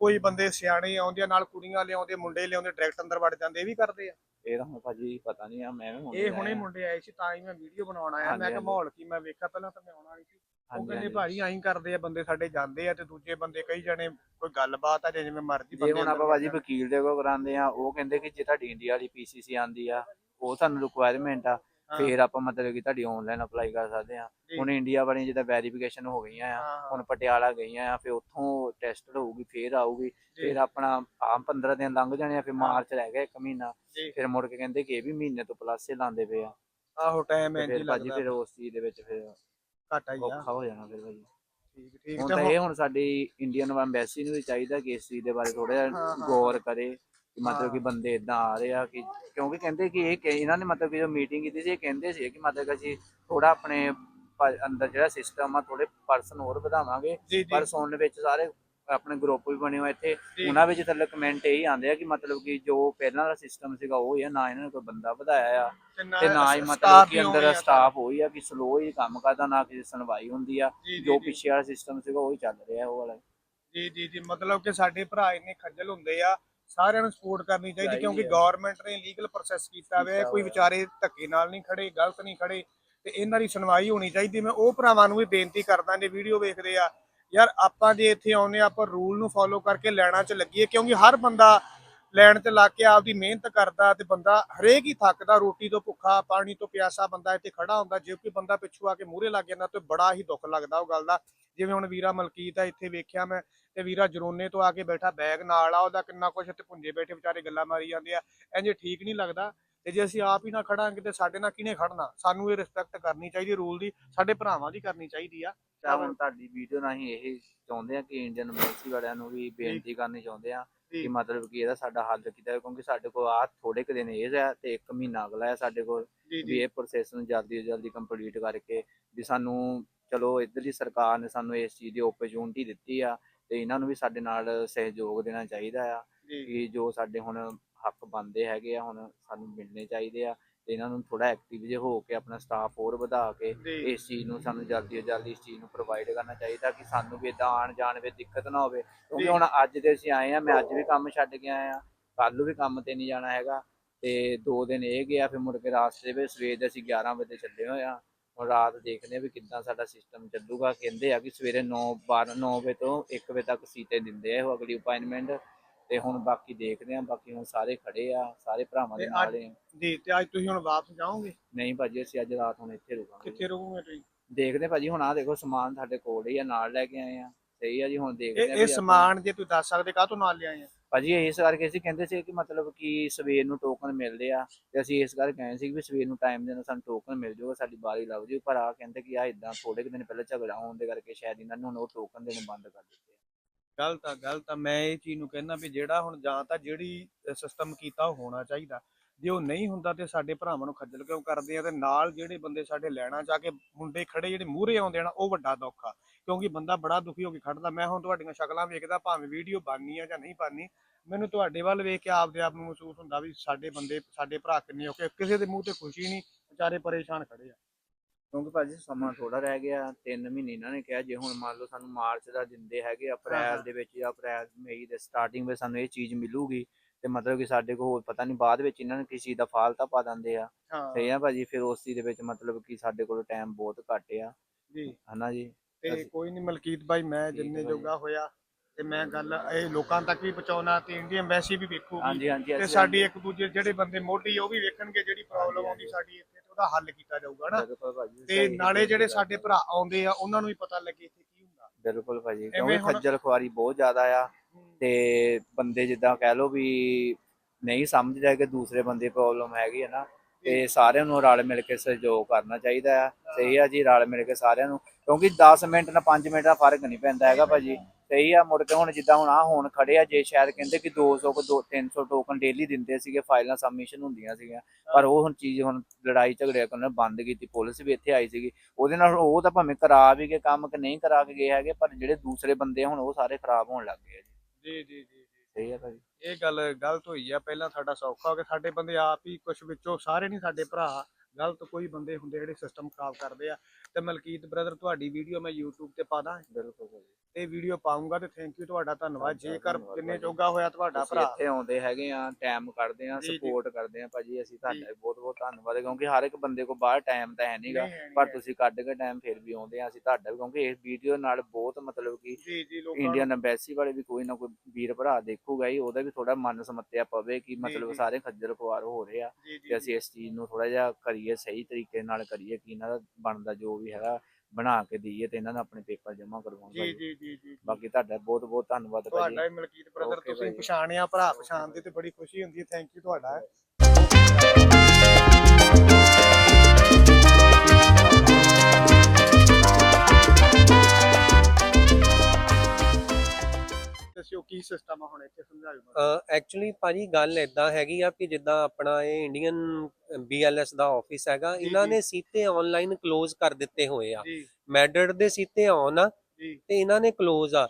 ਕੋਈ ਬੰਦੇ ਸਿਆਣੇ ਆਉਂਦੇ ਆ ਨਾਲ ਕੁੜੀਆਂ ਲਿਆਉਂਦੇ ਮੁੰਡੇ ਲਿਆਉਂਦੇ ਡਾਇਰੈਕਟ ਅੰਦਰ ਵੜ ਜਾਂਦੇ ਇਹ ਵੀ ਕਰਦੇ ਆ ਇਹ ਤਾਂ ਹੁਣ ਭਾਜੀ ਪਤਾ ਨਹੀਂ ਆ ਮੈਂ ਵੀ ਹੁਣ ਇਹ ਹੁਣੇ ਮੁੰਡੇ ਆਏ ਸੀ ਤਾਂ ਹੀ ਮੈਂ ਵੀਡੀਓ ਬਣਾਉਣ ਆਇਆ ਮੈਂ ਕਿਹਾ। ਮਾਹੌਲ ਕੀ ਮੈਂ ਵੇਖਿਆ ਪਹਿਲਾਂ ਤਾਂ ਮੈਂ ਆਉਣਾ ਨਹੀਂ ਸੀ ਉਹ ਕਹਿੰਦੇ। ਭਾਜੀ ਆਈ ਕਰਦੇ ਆ ਬੰਦੇ ਸਾਡੇ ਜਾਂਦੇ ਆ ਤੇ ਦੂਜੇ ਬੰਦੇ ਕਈ ਜਣੇ ਕੋਈ ਗੱਲਬਾਤ ਆ ਜਿਵੇਂ ਮਰਜ਼ੀ ਜੇ ਹੁਣ ਆਪਾਂ ਭਾਜੀ। ਵਕੀਲ ਦੇ ਕੋਲ ਕਰਾਉਂਦੇ ਆ ਉਹ ਕਹਿੰਦੇ ਕਿ ਜੇ ਤੁਹਾਡੀ ਇੰਡੀਆ ਵਾਲੀ ਪੀਸੀਸੀ ਆਂਦੀ ਆ ਉਹ ਤੁਹਾਨੂੰ ਰਿਕੁਆਇਰਮੈਂਟ ਆ। ਫਿਰ ਆਪਾਂ ਮਤਲਬ ਕਿ ਤੁਹਾਡੀ ਆਨਲਾਈਨ ਅਪਲਾਈ ਕਰ ਸਕਦੇ ਆ। ਹੁਣ ਇੰਡੀਆ ਵਾਲੀ ਜਿੱਦਾਂ ਵੈਰੀਫਿਕੇਸ਼ਨ ਹੋ ਗਈਆਂ ਆ ਹੁਣ ਪਟਿਆਲਾ ਗਈਆਂ ਆ ਫਿਰ ਉੱਥੋਂ ਟੈਸਟ ਹੋਊਗੀ ਫਿਰ ਆਊਗੀ। ਫਿਰ ਆਪਣਾ ਆਮ 15 ਦਿਨ ਲੰਘ ਜਾਣੇ ਆ ਫਿਰ ਮਾਰਚ ਰਹਿ ਗਿਆ ਇੱਕ ਮਹੀਨਾ। ਫਿਰ ਮੁੜ ਕੇ ਕਹਿੰਦੇ ਕਿ ਇਹ ਵੀ ਮਹੀਨੇ ਤੋਂ ਪਲੱਸ ਹੀ ਲਾਉਂਦੇ ਪਏ ਆ। ਆਹੋ ਟਾਈਮ ਇੰਜ ਹੀ ਭਾਜੀ ਲੱਗਦਾ। ਫਿਰ ਉਸ ਚੀਜ਼ ਦੇ ਵਿੱਚ ਫਿਰ ਘਾਟਾ ਹੀ ਆ। ਔਖਾ ਹੋ ਜਾਣਾ ਫਿਰ ਭਾਜੀ। ਠੀਕ ਠੀਕ। ਹੁਣ ਤੇ ਇਹ ਹੁਣ ਸਾਡੀ ਇੰਡੀਅਨ ਐਮਬੈਸੀ ਨੂੰ ਵੀ ਚਾਹੀਦਾ ਕਿ ਇਸ ਚੀਜ਼ ਦੇ ਬਾਰੇ ਥੋੜਾ। ਗੌਰ ਕਰੇ। ਕਿ ਮਤਲਬ ਕਿ। ਬੰਦੇ ਇਦਾਂ ਆ ਰਹੇ ਆ ਕਿ ਕਿਉਂਕਿ ਕਹਿੰਦੇ ਕਿ ਇਹ ਕਿ- ਇਹਨਾਂ ਨੇ ਮਤਲਬ ਕਿ ਜੋ ਮੀਟਿੰਗ ਕੀਤੀ ਸੀ ਇਹ ਕਹਿੰਦੇ ਸੀ ਕਿ ਮਤਲਬ ਕਿ ਅਸੀਂ ਥੋੜਾ ਆਪਣੇ ਪ- ਅੰਦਰ ਜਿਹੜਾ ਸਿਸਟਮ ਆ ਥੋੜੇ ਪਰਸਨ ਹੋਰ ਵਧਾਵਾਂਗੇ। ਜੀ ਪਰ ਸੁਣਨ ਵਿੱਚ ਸਾਰੇ ਆਪਣੇ ਗਰੁੱਪ ਵੀ ਬਣੇ ਹੋਏ ਇੱਥੇ। ਜੀ। ਉਹਨਾਂ ਵਿੱਚ ਥੱਲੇ ਕਮੈਂਟ ਇਹੀ ਆਉਂਦੇ ਆ ਕਿ ਮਤਲਬ ਕਿ ਜੋ ਪਹਿਲਾਂ ਦਾ ਸਿਸਟਮ ਸੀਗਾ ਉਹ ਹੀ ਆ ਨਾ ਇਹਨਾਂ ਨੇ ਕੋਈ ਬੰਦਾ ਵਧਾਇਆ ਆ ਤੇ ਨਾ ਹੀ ਮਤਲਬ ਕਿ ਅੰਦਰ ਸਟਾਫ ਹੋਈ ਆ ਕਿ ਸਲੋ ਹੀ ਕੰਮ ਕਰਦਾ ਨਾ ਕਿਸੇ ਸੁਣਵਾਈ ਹੁੰਦੀ ਆ। ਜੀ, ਜੀ, ਜੋ ਜੀ। ਪਿੱਛੇ ਵਾਲਾ ਸਿਸਟਮ ਸੀਗਾ ਉਹ ਹੀ ਚੱਲ ਰਿਹਾ ਉਹ ਵਾਲਾ। ਜੀ ਜੀ ਜੀ। ਮਤਲਬ ਕਿ ਸਾਡੇ ਭਰਾ ਇੰਨੇ ਖੱਜਲ ਹੁੰਦੇ ਆ ਸਾਰਿਆਂ ਨੂੰ ਸਪੋਰਟ ਕਰਨੀ ਚਾਹੀਦੀ ਕਿਉਂਕਿ। ਗਵਰਨਮੈਂਟ ਨੇ ਲੀਗਲ ਪ੍ਰੋਸੈਸ ਕੀਤਾ ਹੋਇਆ ਕੋਈ। ਵਿਚਾਰੇ ਧੱਕੇ ਨਾਲ ਨਹੀਂ ਖੜੇ ਗਲਤ ਨਹੀਂ ਖੜੇ ਤੇ ਇਹਨਾਂ ਦੀ ਸੁਣਵਾਈ ਹੋਣੀ ਚਾਹੀਦੀ ਮੈਂ ਉਹ ਭਰਾਵਾਂ ਨੂੰ ਵੀ ਬੇਨਤੀ ਕਰਦਾ ਜੇ ਵੀਡੀਓ ਵੇਖਦੇ ਆ ਯਾਰ ਆਪਾਂ ਜੇ ਇੱਥੇ ਆਉਨੇ ਆਪਾਂ ਰੂਲ ਨੂੰ ਫੋਲੋ ਕਰਕੇ ਲੈਣਾ ਚ ਲੱਗੀਏ ਕਿਉਂਕਿ ਹਰ ਬੰਦਾ ਲੈਣ ਤੇ ਲਾ ਕੇ ਆਪਦੀ ਮਿਹਨਤ ਕਰਦਾ ਤੇ ਬੰਦਾ ਹਰੇਕ ਹੀ ਥੱਕਦਾ, ਰੋਟੀ ਤੋਂ ਭੁੱਖਾ, ਪਾਣੀ ਤੋਂ ਪਿਆਸਾ ਬੰਦਾ ਇੱਥੇ ਖੜਾ ਹੁੰਦਾ, ਜੇ ਕੋਈ ਬੰਦਾ ਪਿੱਛੋਂ ਆ ਕੇ ਮੂਹਰੇ ਲੱਗ ਜਾਂਦਾ ਤੇ ਬੜਾ ਹੀ ਦੁੱਖ ਲੱਗਦਾ ਉਹ ਗੱਲ ਦਾ। ਜਿਵੇਂ ਹੁਣ ਵੀਰਾ ਮਲਕੀਤ ਆ, ਇੱਥੇ ਵੇਖਿਆ ਮੈਂ ਤੇ ਵੀਰਾ ਜਰੋਨੇ ਤੋਂ ਆ ਕੇ ਬੈਠਾ ਬੈਗ ਨਾਲ ਆ, ਉਹਦਾ ਕਿੰਨਾ ਕੁਛ ਤੇ ਪੁੰਜੇ ਬੈਠੇ ਵਿਚਾਰੇ ਗੱਲਾਂ ਮਾਰੀ ਜਾਂਦੇ ਆ ਇੰਜ ਠੀਕ ਨਹੀਂ ਲੱਗਦਾ ਤੇ ਜੇ ਅਸੀਂ ਆਪ ਹੀ ਨਾ ਖੜਾਂਗੇ ਤੇ ਸਾਡੇ ਨਾਲ ਕਿਹਨੇ ਖੜਨਾ ਸਾਨੂੰ ਇਹ ਰਿਸਪੈਕਟ ਕਰਨੀ ਚਾਹੀਦੀ ਰੂਲ ਦੀ ਸਾਡੇ ਭਰਾਵਾਂ ਦੀ ਕਰਨੀ ਚਾਹੀਦੀ ਆ। ਤਾਂ ਹੁਣ ਤੁਹਾਡੀ ਵੀਡੀਓ ਰਾਹੀਂ ਇਹ ਚਾਹੁੰਦੇ ਆ ਕਿ ਇੰਡੀਅਨ ਐਮਬੈਸੀ ਵਾਲਿਆਂ ਨੂੰ ਵੀ ਬੇਨਤੀ ਕਰਨੀ ਚਾਹੁੰਦੇ ਆ ਕਿ ਮਤਲਬ ਕਿ ਇਹਦਾ ਸਾਡਾ ਹੱਲ ਕੀਤਾ ਜਾਵੇ ਕਿਉਂਕਿ ਸਾਡੇ ਕੋਲ ਆ ਥੋੜੇ ਕੁ ਦਿਨ ਇਹ ਹੈ ਤੇ 1 ਮਹੀਨਾ ਅਗਲਾ ਹੈ ਸਾਡੇ ਕੋਲ ਵੀ ਇਹ ਪ੍ਰੋਸੈਸ ਨੂੰ ਜਲਦੀ ਤੋਂ ਜਲਦੀ ਕੰਪਲੀਟ ਕਰਕੇ ਵੀ ਸਾਨੂੰ ਚਲੋ ਇੱਧਰਲੀ ਸਰਕਾਰ ਨੇ ਸਾਨੂੰ ਇਸ ਚੀਜ਼ ਦੀ ਓਪਰਚੁਨਿਟੀ ਦਿੱਤੀ ਆ ਤੇ ਇਹਨਾਂ ਨੂੰ ਵੀ ਸਾਡੇ ਨਾਲ ਸਹਿਯੋਗ ਦੇਣਾ ਚਾਹੀਦਾ ਆ ਕਿ ਜੋ ਸਾਡੇ ਹੁਣ ਹੱਕ ਬੰਦੇ ਹੈਗੇ ਆ ਹੁਣ ਸਾਨੂੰ ਮਿਲਣੇ ਚਾਹੀਦੇ ਆ। ਤੇ ਇਹਨਾਂ ਨੂੰ ਥੋੜਾ ਐਕਟਿਵ ਜੇ ਹੋ ਕੇ ਆਪਣਾ ਸਟਾਫ ਹੋਰ ਵਧਾ ਕੇ ਇਸ ਚੀਜ਼ ਨੂੰ ਸਾਨੂੰ ਜਲਦੀ ਤੋਂ ਜਲਦੀ ਇਸ ਚੀਜ਼ ਨੂੰ ਪ੍ਰੋਵਾਈਡ ਕਰਨਾ ਚਾਹੀਦਾ ਕਿ ਸਾਨੂੰ ਵੀ ਇਦਾਂ ਆਣ ਜਾਣ ਵਿੱਚ ਦਿੱਕਤ ਨਾ ਹੋਵੇ। ਕਿਉਂਕਿ। ਹੁਣ ਅੱਜ ਦੇ ਅਸੀਂ ਆਏ ਆ ਮੈਂ ਅੱਜ ਵੀ ਕੰਮ ਛੱਡ ਕੇ ਆਇਆ ਕੱਲ ਨੂੰ ਵੀ ਕੰਮ ਤੇ ਨਹੀਂ ਜਾਣਾ ਹੈਗਾ ਤੇ ਦੋ ਦਿਨ ਇਹ ਗਿਆ ਫਿਰ ਮੁੜ ਕੇ ਰਾਸਤੇ ਵਿੱਚ ਸਵੇਰ ਦੇ ਅਸੀਂ 11 ਵਜੇ ਚੱਲੇ ਹੋਏ ਆ ਹੁਣ ਰਾਤ ਦੇਖਦੇ ਵੀ ਕਿੱਦਾਂ ਸਾਡਾ ਸਿਸਟਮ ਚੱਲੂਗਾ। ਕਹਿੰਦੇ ਆ ਕਿ ਸਵੇਰੇ 9 12 9 ਵਜੇ ਤੋਂ 1 ਵਜੇ ਤੱਕ ਸੀਟੇ ਦਿੰਦੇ ਆ ਉਹ ਅਗਲੀ ਅਪਾਇੰਟਮੈਂਟ ਤੇ ਹੁਣ ਬਾਕੀ ਦੇਖਦੇ ਆ ਬਾਕੀ ਹੁਣ ਸਾਰੇ ਖੜੇ ਆ ਸਾਰੇ ਭਰਾਵਾਂ ਦੇ ਨਾਲ ਆ। ਜੀ ਤੇ ਅੱਜ ਤੁਸੀਂ ਹੁਣ ਵਾਪਸ ਜਾਓਗੇ? ਨਹੀਂ ਭਾਜੀ ਅਸੀਂ ਅੱਜ ਰਾਤ ਹੁਣ ਇੱਥੇ ਰੁਕਾਂਗੇ। ਕਿੱਥੇ ਰਹੋਗੇ ਤੁਸੀਂ? ਦੇਖਦੇ ਭਾਜੀ ਹੁਣ ਆ ਦੇਖੋ ਸਮਾਨ ਸਾਡੇ ਕੋਲ ਹੀ ਆ ਨਾਲ ਲੈ ਕੇ ਆਏ ਆ। ਸਹੀ ਆ ਜੀ ਹੁਣ ਦੇਖਦੇ ਆ ਇਹ ਸਮਾਨ ਜੇ ਤੁਸੀਂ ਦੱਸ ਸਕਦੇ ਕਾਹ ਤੋਂ ਨਾਲ ਲਿਆਏ ਆ? ਭਾਜੀ ਇਸ ਕਰਕੇ ਅਸੀਂ ਕਹਿੰਦੇ ਸੀ ਕਿ ਮਤਲਬ ਕਿ ਸਵੇਰ ਨੂੰ ਟੋਕਨ ਮਿਲਦੇ ਆ ਤੇ ਅਸੀਂ ਇਸ ਕਰਕੇ ਕਹੇ ਸੀ ਵੀ ਸਵੇਰ ਨੂੰ ਟਾਈਮ ਦੇ ਨਾਲ ਸਾਨੂੰ ਟੋਕਨ ਮਿਲ ਜਾਊਗਾ ਸਾਡੀ ਬਾਰੀ ਲੱਗ ਜੂ ਪਰ ਆ ਕਹਿੰਦੇ ਕਿ ਆ ਇਦਾਂ ਥੋੜੇ ਕੁ ਦਿਨ ਪਹਿਲਾਂ ਝਗੜਾ ਹੋਣ ਦੇ ਕਰਕੇ ਸ਼ਾਇਦ ਇਹਨਾਂ ਨੇ ਉਹ ਟੋਕਨ ਦੇਣੇ ਬੰਦ ਕਰ ਦਿੱਤੇ। ਗਲਤ ਆ ਗਲਤ ਆ, ਮੈਂ ਇਹ ਚੀਜ਼ ਨੂੰ ਕਹਿੰਦਾ ਵੀ ਜਿਹੜਾ ਹੁਣ ਜਾਂ ਤਾਂ ਜਿਹੜੀ ਸਿਸਟਮ ਕੀਤਾ ਉਹ ਹੋਣਾ ਚਾਹੀਦਾ। ਜੇ ਉਹ ਨਹੀਂ ਹੁੰਦਾ ਤੇ ਸਾਡੇ ਭਰਾਵਾਂ ਨੂੰ ਖੱਜਲ ਕਿਉਂ ਕਰਦੇ ਆ ਤੇ ਨਾਲ ਜਿਹੜੇ ਬੰਦੇ ਸਾਡੇ ਲੈਣਾ ਜਾ ਕੇ ਮੁੰਡੇ ਖੜੇ ਜਿਹੜੇ ਮੂਹਰੇ ਆਉਂਦੇ ਆ ਨਾ, ਉਹ ਵੱਡਾ ਦੁੱਖ ਆ। ਕਿਉਂਕਿ ਬੰਦਾ ਬੜਾ ਦੁਖੀ ਹੋ ਕੇ ਖੜਦਾ, ਮੈਂ ਹੁਣ ਤੁਹਾਡੀਆਂ ਸ਼ਕਲਾਂ ਵੇਖਦਾ, ਭਾਵੇਂ ਵੀਡੀਓ ਬਣਨੀ ਆ ਜਾਂ ਨਹੀਂ ਬਣਨੀ, ਮੈਨੂੰ ਤੁਹਾਡੇ ਵੱਲ ਵੇਖ ਕੇ ਆਪਦੇ ਆਪ ਨੂੰ ਮਹਿਸੂਸ ਹੁੰਦਾ ਵੀ ਸਾਡੇ ਬੰਦੇ, ਸਾਡੇ ਭਰਾ ਕਿੰਨੇ ਔਖੇ ਕਿਸੇ ਦੇ ਮੂੰਹ ਤੇ ਖੁਸ਼ੀ ਨਹੀਂ, ਵਿਚਾਰੇ ਪਰੇਸ਼ਾਨ ਖੜੇ ਆ। ਕਿਉਂਕਿ ਭਾਜੀ ਸਮਾਂ ਥੋੜਾ ਰਹਿ ਗਿਆ 3 ਮਹੀਨੇ ਇਹਨਾਂ ਨੇ ਕਿਹਾ ਜੇ ਹੁਣ ਮੰਨ ਲਓ ਸਾਨੂੰ ਮਾਰਚ ਦਾ ਦਿੰਦੇ ਹੈਗੇ ਅਪ੍ਰੈਲ ਦੇ ਵਿੱਚ ਜਾਂ ਅਪ੍ਰੈਲ ਮਈ ਦੇ ਸਟਾਰਟਿੰਗ ਵਿੱਚ ਸਾਨੂੰ ਇਹ ਚੀਜ਼ ਮਿਲੂਗੀ ਤੇ ਮਤਲਬ ਕਿ ਸਾਡੇ ਕੋਲ ਹੋਰ ਪਤਾ ਨਹੀਂ ਬਾਅਦ ਵਿੱਚ ਇਹਨਾਂ ਨੇ ਕਿਸੇ ਦਾ ਫਾਲਤਾ ਪਾ ਦਿੰਦੇ ਆ। ਸਹੀ ਆ ਭਾਜੀ ਫਿਰ ਉਸ ਚੀਜ਼ ਦੇ ਵਿੱਚ ਮਤਲਬ ਕਿ ਸਾਡੇ ਕੋਲ ਟਾਈਮ ਬਹੁਤ ਘੱਟ ਆ। ਜੀ। ਹਨਾ ਜੀ? ਤੇ ਕੋਈ ਨਹੀਂ ਮਲਕੀਤ ਭਾਈ ਮੈਂ ਜਿੰਨੇ। ਜੋਗਾ ਹੋਇਆ ਤੇ ਮੈਂ ਗੱਲ ਇਹ ਲੋਕਾਂ ਤੱਕ ਵੀ ਪਹੁੰਚਾਉਣਾ ਤੇ ਇੰਡੀਅਨ ਐਮਬੈਸੀ ਵੀ ਵੇਖੂਗੀ ਹਾਂਜੀ ਤੇ ਅਸੀਂ- ਸਾਡੀ ਇੱਕ ਦੂਜੇ ਜਿਹੜੇ ਬੰਦੇ ਮੋਢੀ ਉਹ ਵੀ ਵੇਖਣਗੇ ਜਿਹੜੀ ਪ੍ਰੋਬਲਮ ਆਉਂਦੀ ਸਾਡੀ ਇੱਥੇ ਤੇ ਉਹਦਾ ਹੱਲ ਕੀਤਾ ਜਾਊਗਾ ਨਾ। ਬਿਲਕੁਲ ਭਾਜੀ ਤੇ ਸਹੀ ਨਾਲੇ ਜਿਹੜੇ। ਸਾਡੇ ਭਰਾ ਆਉਂਦੇ ਆ ਉਹਨਾਂ ਨੂੰ ਵੀ ਪਤਾ ਲੱਗੇ ਇੱਥੇ ਕੀ ਹੁੰਦਾ। ਬਿਲਕੁਲ ਭਾਜੀ ਕਿਉਂਕਿ ਹੁਣ- ਖੱਜਲ ਖੁਆਰੀ ਬਹੁਤ ਜ਼ਿਆਦਾ ਆ ਤੇ ਬੰਦੇ ਜਿੱਦਾਂ ਕਹਿ ਲਓ ਵੀ ਨਹੀਂ ਸਮਝਦੇ ਕਿ ਦੂਸਰੇ ਬੰਦੇ ਪ੍ਰੋਬਲਮ ਹੈਗੀ ਹੈ ਨਾ ਤੇ ਸਾਰਿਆਂ ਨੂੰ ਰਲ ਮਿਲ ਕੇ ਸਹਿਯੋਗ ਕਰਨਾ ਚਾਹੀਦਾ ਆ। ਸਹੀ ਆ ਜੀ ਰਲ ਮਿਲ ਕੇ ਸਾਰਿਆਂ ਨੂੰ ਕਿਉਂਕਿ 10 ਮਿੰਟ ਨਾਲ 5 ਮਿੰਟ ਦਾ ਫ਼ਰਕ ਨਹੀਂ ਪੈਂਦਾ ਹੈਗਾ ਭਾਜੀ। ਸਹੀ ਆ ਮੁੜ ਕੇ ਹੁਣ ਜਿੱਦਾਂ ਹੁਣ ਆ ਹੁਣ ਖੜੇ ਆ ਜੇ ਸ਼ਾਇਦ ਕਹਿੰਦੇ ਕਿ 200 ਕੋ 2 300 ਟੋਕਨ ਡੇਲੀ ਦਿੰਦੇ ਸੀਗੇ ਫਾਈਲਾਂ ਸਬਮਿਸ਼ਨ ਹੁੰਦੀਆਂ ਸੀਗੀਆਂ। ਪਰ ਉਹ ਹੁਣ ਚੀਜ਼ ਹੁਣ ਲੜਾਈ ਝਗੜੇ ਕਰਨ ਬੰਦ ਕੀਤੀ ਪੁਲਿਸ ਵੀ ਇੱਥੇ ਆਈ ਸੀਗੀ। ਉਹਦੇ ਨਾਲ ਉਹ ਤਾਂ ਭਾਵੇਂ ਕਰਾ ਵੀ ਗਏ ਕੰਮ ਕਿ ਨਹੀਂ ਕਰਾ ਕੇ ਗਏ ਹੈਗੇ ਪਰ ਜਿਹੜੇ ਦੂਸਰੇ ਬੰਦੇ ਹੁਣ ਉਹ ਸਾਰੇ ਖਰਾਬ ਹੋਣ ਲੱਗ ਗਏ ਜੀ। ਜੀ ਜੀ ਸਹੀ ਆ ਭਾਜੀ। ਇਹ ਗੱਲ ਗਲਤ ਹੋਈ ਆ ਪਹਿਲਾਂ ਸਾਡਾ ਸੌਖਾ ਹੋ ਗਿਆ ਸਾਡੇ ਬੰਦੇ ਆਪ ਹੀ ਕੁਝ ਵਿੱਚੋਂ ਸਾਰੇ ਨਹੀਂ ਸਾਡੇ ਭਰਾ ਗਲਤ ਕੋਈ ਬੰਦੇ ਹੁੰਦੇ ਜਿਹੜੇ ਸਿਸਟਮ ਖਰਾਬ ਕਰਦੇ ਆ। ਤੇ ਮਲਕੀਤ ਬ੍ਰਦਰ ਤੁਹਾਡੀ ਵੀਡੀਓ ਮੈਂ YouTube ਤੇ ਪਾ ਦਾਂ। ਬਿਲਕੁਲ ਇਹ ਵੀਡੀਓ ਪਾਉਂਗਾ ਤੇ ਥੈਂਕ ਯੂ ਤੁਹਾਡਾ ਧੰਨਵਾਦ ਜੇਕਰ ਜਿੰਨੇ। ਜੋਗਾ ਹੋਇਆ ਤੁਹਾਡਾ ਭਰਾ ਇੱਥੇ ਆਉਂਦੇ ਹੈਗੇ ਆ ਟਾਈਮ ਕੱਢਦੇ ਆ। ਸਪੋਰਟ ਕਰਦੇ ਆ ਭਾਜੀ ਅਸੀਂ। ਤੁਹਾਡਾ ਬਹੁਤ ਬਹੁਤ ਧੰਨਵਾਦ ਕਿਉਂਕਿ ਹਰ ਇੱਕ ਬੰਦੇ ਕੋਲ ਬਾਹਰ ਟਾਈਮ ਤਾਂ ਹੈ ਨਹੀਂਗਾ ਪਰ। ਤੁਸੀਂ ਕੱਢ ਕੇ ਟਾਈਮ ਫਿਰ ਵੀ ਆਉਂਦੇ ਆ ਅਸੀਂ ਤੁਹਾਡਾ ਵੀ ਕਿਉਂਕਿ ਇਸ ਵੀਡੀਓ ਨਾਲ ਬਹੁਤ ਮਤਲਬ ਕਿ ਇੰਡੀਅਨ ਐਮਬੈਸੀ ਵਾਲੇ ਵੀ ਕੋਈ ਨਾ ਕੋਈ ਵੀਰ ਭਰਾ ਦੇਖੂਗਾ ਹੀ ਉਹਦਾ ਵੀ ਥੋੜਾ ਮਨ ਸਮੱਤਿਆ ਪਵੇ ਕਿ ਮਤਲਬ। ਸਾਰੇ ਖੱਜਲ ਖੁਆਰ ਹੋ ਰਹੇ ਆ ਤੇ ਅਸੀਂ ਇਸ ਚੀਜ਼ ਨੂੰ ਥੋੜਾ ਜਿਹਾ ਕਰੀਏ ਸਹੀ ਤਰੀਕੇ ਨਾਲ ਕਰੀਏ ਕਿ ਇਹਨਾਂ ਦਾ ਬਣਦਾ ਜੋ ਵੀ ਹੈਗਾ ਬਣਾ ਕੇ ਦਈਏ ਤੇ ਇਹਨਾਂ ਨੂੰ ਆਪਣੇ ਪੇਪਰ ਜਮ੍ਹਾਂ ਕਰਵਾਉਣ ਜੀ। ਜੀ ਜੀ ਜੀ ਬਾਕੀ ਤੁਹਾਡਾ ਬਹੁਤ ਬਹੁਤ ਧੰਨਵਾਦ ਭਾਜੀ ਤੁਹਾਡਾ ਵੀ ਮਲਕੀਤ ਬ੍ਰਦਰ Okay ਤੁਸੀਂ ਭਾਈ। ਪਛਾਣਿਆ ਭਰਾ ਪਛਾਣਦੇ ਤੇ ਬੜੀ ਖੁਸ਼ੀ ਹੁੰਦੀ ਹੈ ਥੈਂਕ ਯੂ ਤੁਹਾਡਾ ਸਿਸਟਮ ਆ ਹੁਣ ਇੱਥੇ ਸਮਝਾਇਓ ਐਕਚੁਅਲੀ ਭਾਜੀ ਗੱਲ ਇਦਾਂ ਹੈਗੀ ਆ ਕਿ ਜਿੱਦਾਂ ਆਪਣਾ ਇਹ ਇੰਡੀਅਨ ਬੀਐਲਐਸ ਦਾ ਆਫਿਸ ਹੈਗਾ ਇਹਨਾਂ। ਨੇ ਸੀਤੇ ਆਨਲਾਈਨ ਕਲੋਜ਼ ਕਰ ਦਿੱਤੇ ਹੋਏ ਆ। ਜੀ। ਮੈਡਰਡ ਦੇ ਸੀਤੇ ਆਨ ਆ ਤੇ ਇਹਨਾਂ ਨੇ ਕਲੋਜ਼ ਆ।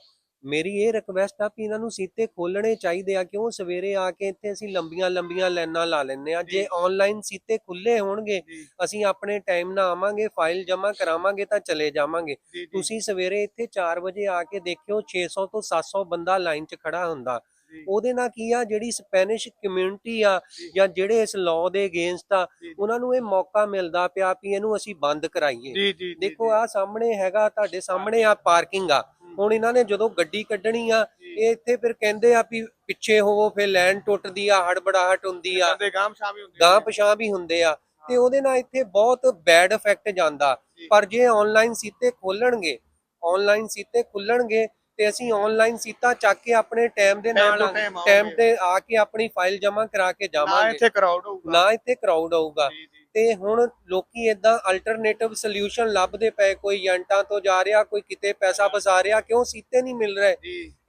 ਮੇਰੀ ਇਹ ਰਿਕਵੈਸਟ ਆ ਕਿ ਇਹਨਾਂ ਨੂੰ ਸੀਤੇ ਖੋਲਣੇ ਚਾਹੀਦੇ ਆ ਕਿਉਂ? ਸਵੇਰੇ ਆ ਕੇ ਇੱਥੇ ਅਸੀਂ ਲੰਬੀਆਂ ਲੰਬੀਆਂ ਲਾਈਨਾਂ ਲਾ ਲੈਂਦੇ ਆ। ਜੇ। ਆਨਲਾਈਨ ਸੀਤੇ ਖੁੱਲੇ ਹੋਣਗੇ ਅਸੀਂ ਆਪਣੇ ਟਾਈਮ ਨਾਲ ਆਵਾਂਗੇ ਫਾਈਲ ਜਮ੍ਹਾਂ ਕਰਾਵਾਂਗੇ ਤਾਂ ਚਲੇ ਜਾਵਾਂਗੇ। ਤੁਸੀਂ ਸਵੇਰੇ ਇੱਥੇ 4 ਵਜੇ ਆ ਕੇ ਦੇਖਿਓ 600 ਤੋਂ 700 ਬੰਦਾ ਲਾਈਨ 'ਚ ਖੜਾ ਹੁੰਦਾ। ਉਹਦੇ ਨਾਲ ਕੀ ਆ ਜਿਹੜੀ ਸਪੈਨਿਸ਼ ਕਮਿਊਨਿਟੀ ਆ ਜੀ। ਜਿਹੜੇ ਇਸ ਲਾਅ ਦੇ ਅਗੇਂਸਟ ਆ। ਉਹਨਾਂ ਨੂੰ ਇਹ ਮੌਕਾ ਮਿਲਦਾ ਪਿਆ ਵੀ ਇਹਨੂੰ ਅਸੀਂ ਬੰਦ ਕਰਾਈਏ। ਦੇਖੋ ਆ ਸਾਹਮਣੇ ਹੈਗਾ ਤੁਹਾਡੇ ਸਾਹਮਣੇ ਆ ਪਾਰਕਿੰਗ ਆ। ਹੁਣ ਇਹਨਾਂ ਨੇ ਜਦੋਂ ਗੱਡੀ ਕੱਢਣੀ ਆ ਇਹ ਇੱਥੇ ਫਿਰ ਕਹਿੰਦੇ ਆ ਵੀ ਪਿੱਛੇ ਹੋਵੋ ਫਿਰ ਲਾਈਨ ਟੁੱਟਦੀ ਆ ਹੜਬੜਾਹਟ ਹੁੰਦੀ ਆ। ਦੇ ਗਾਮ ਸ਼ਾਮੀ ਹੁੰਦੇ ਗਾਂ ਪਛਾਂ ਵੀ ਹੁੰਦੇ ਆ। ਤੇ ਉਹਦੇ ਨਾਲ ਇੱਥੇ ਬਹੁਤ ਬੈਡ ਇਫੈਕਟ ਜਾਂਦਾ। ਪਰ ਜੇ ਆਨਲਾਈਨ ਸੀਤੇ ਖੋਲਣਗੇ ਆਨਲਾਈਨ ਸੀਤੇ ਖੁੱਲਣਗੇ ਤੇ ਅਸੀਂ ਆਨਲਾਈਨ ਸੀਤਾ ਚੱਕ ਕੇ ਆਪਣੇ ਟਾਈਮ ਦੇ ਨਾਲ ਟਾਈਮ। ਤੇ ਆ ਕੇ ਆਪਣੀ ਫਾਈਲ ਜਮ੍ਹਾਂ ਕਰਾ ਕੇ ਨਾ ਜਾਵਾਂਗੇ। ਇੱਥੇ ਕਰਾਊਡ ਹੋਊਗਾ। ਨਾ ਇੱਥੇ ਕਰਾਊਡ ਜੀ। ਤੇ ਹੁਣ ਲੋਕੀ ਇਦਾਂ ਅਲਟਰਨੇਟਿਵ ਸੋਲੂਸ਼ਨ ਲੱਭਦੇ ਪਏ ਕੋਈ ਏਜੰਟਾਂ ਤੋਂ ਜਾ ਰਿਹਾ ਕੋਈ ਕਿਤੇ ਪੈਸਾ ਫਸਾ ਰਿਹਾ ਕਿਉਂ ਸੀਤੇ ਨਹੀਂ ਮਿਲ ਰਹੇ?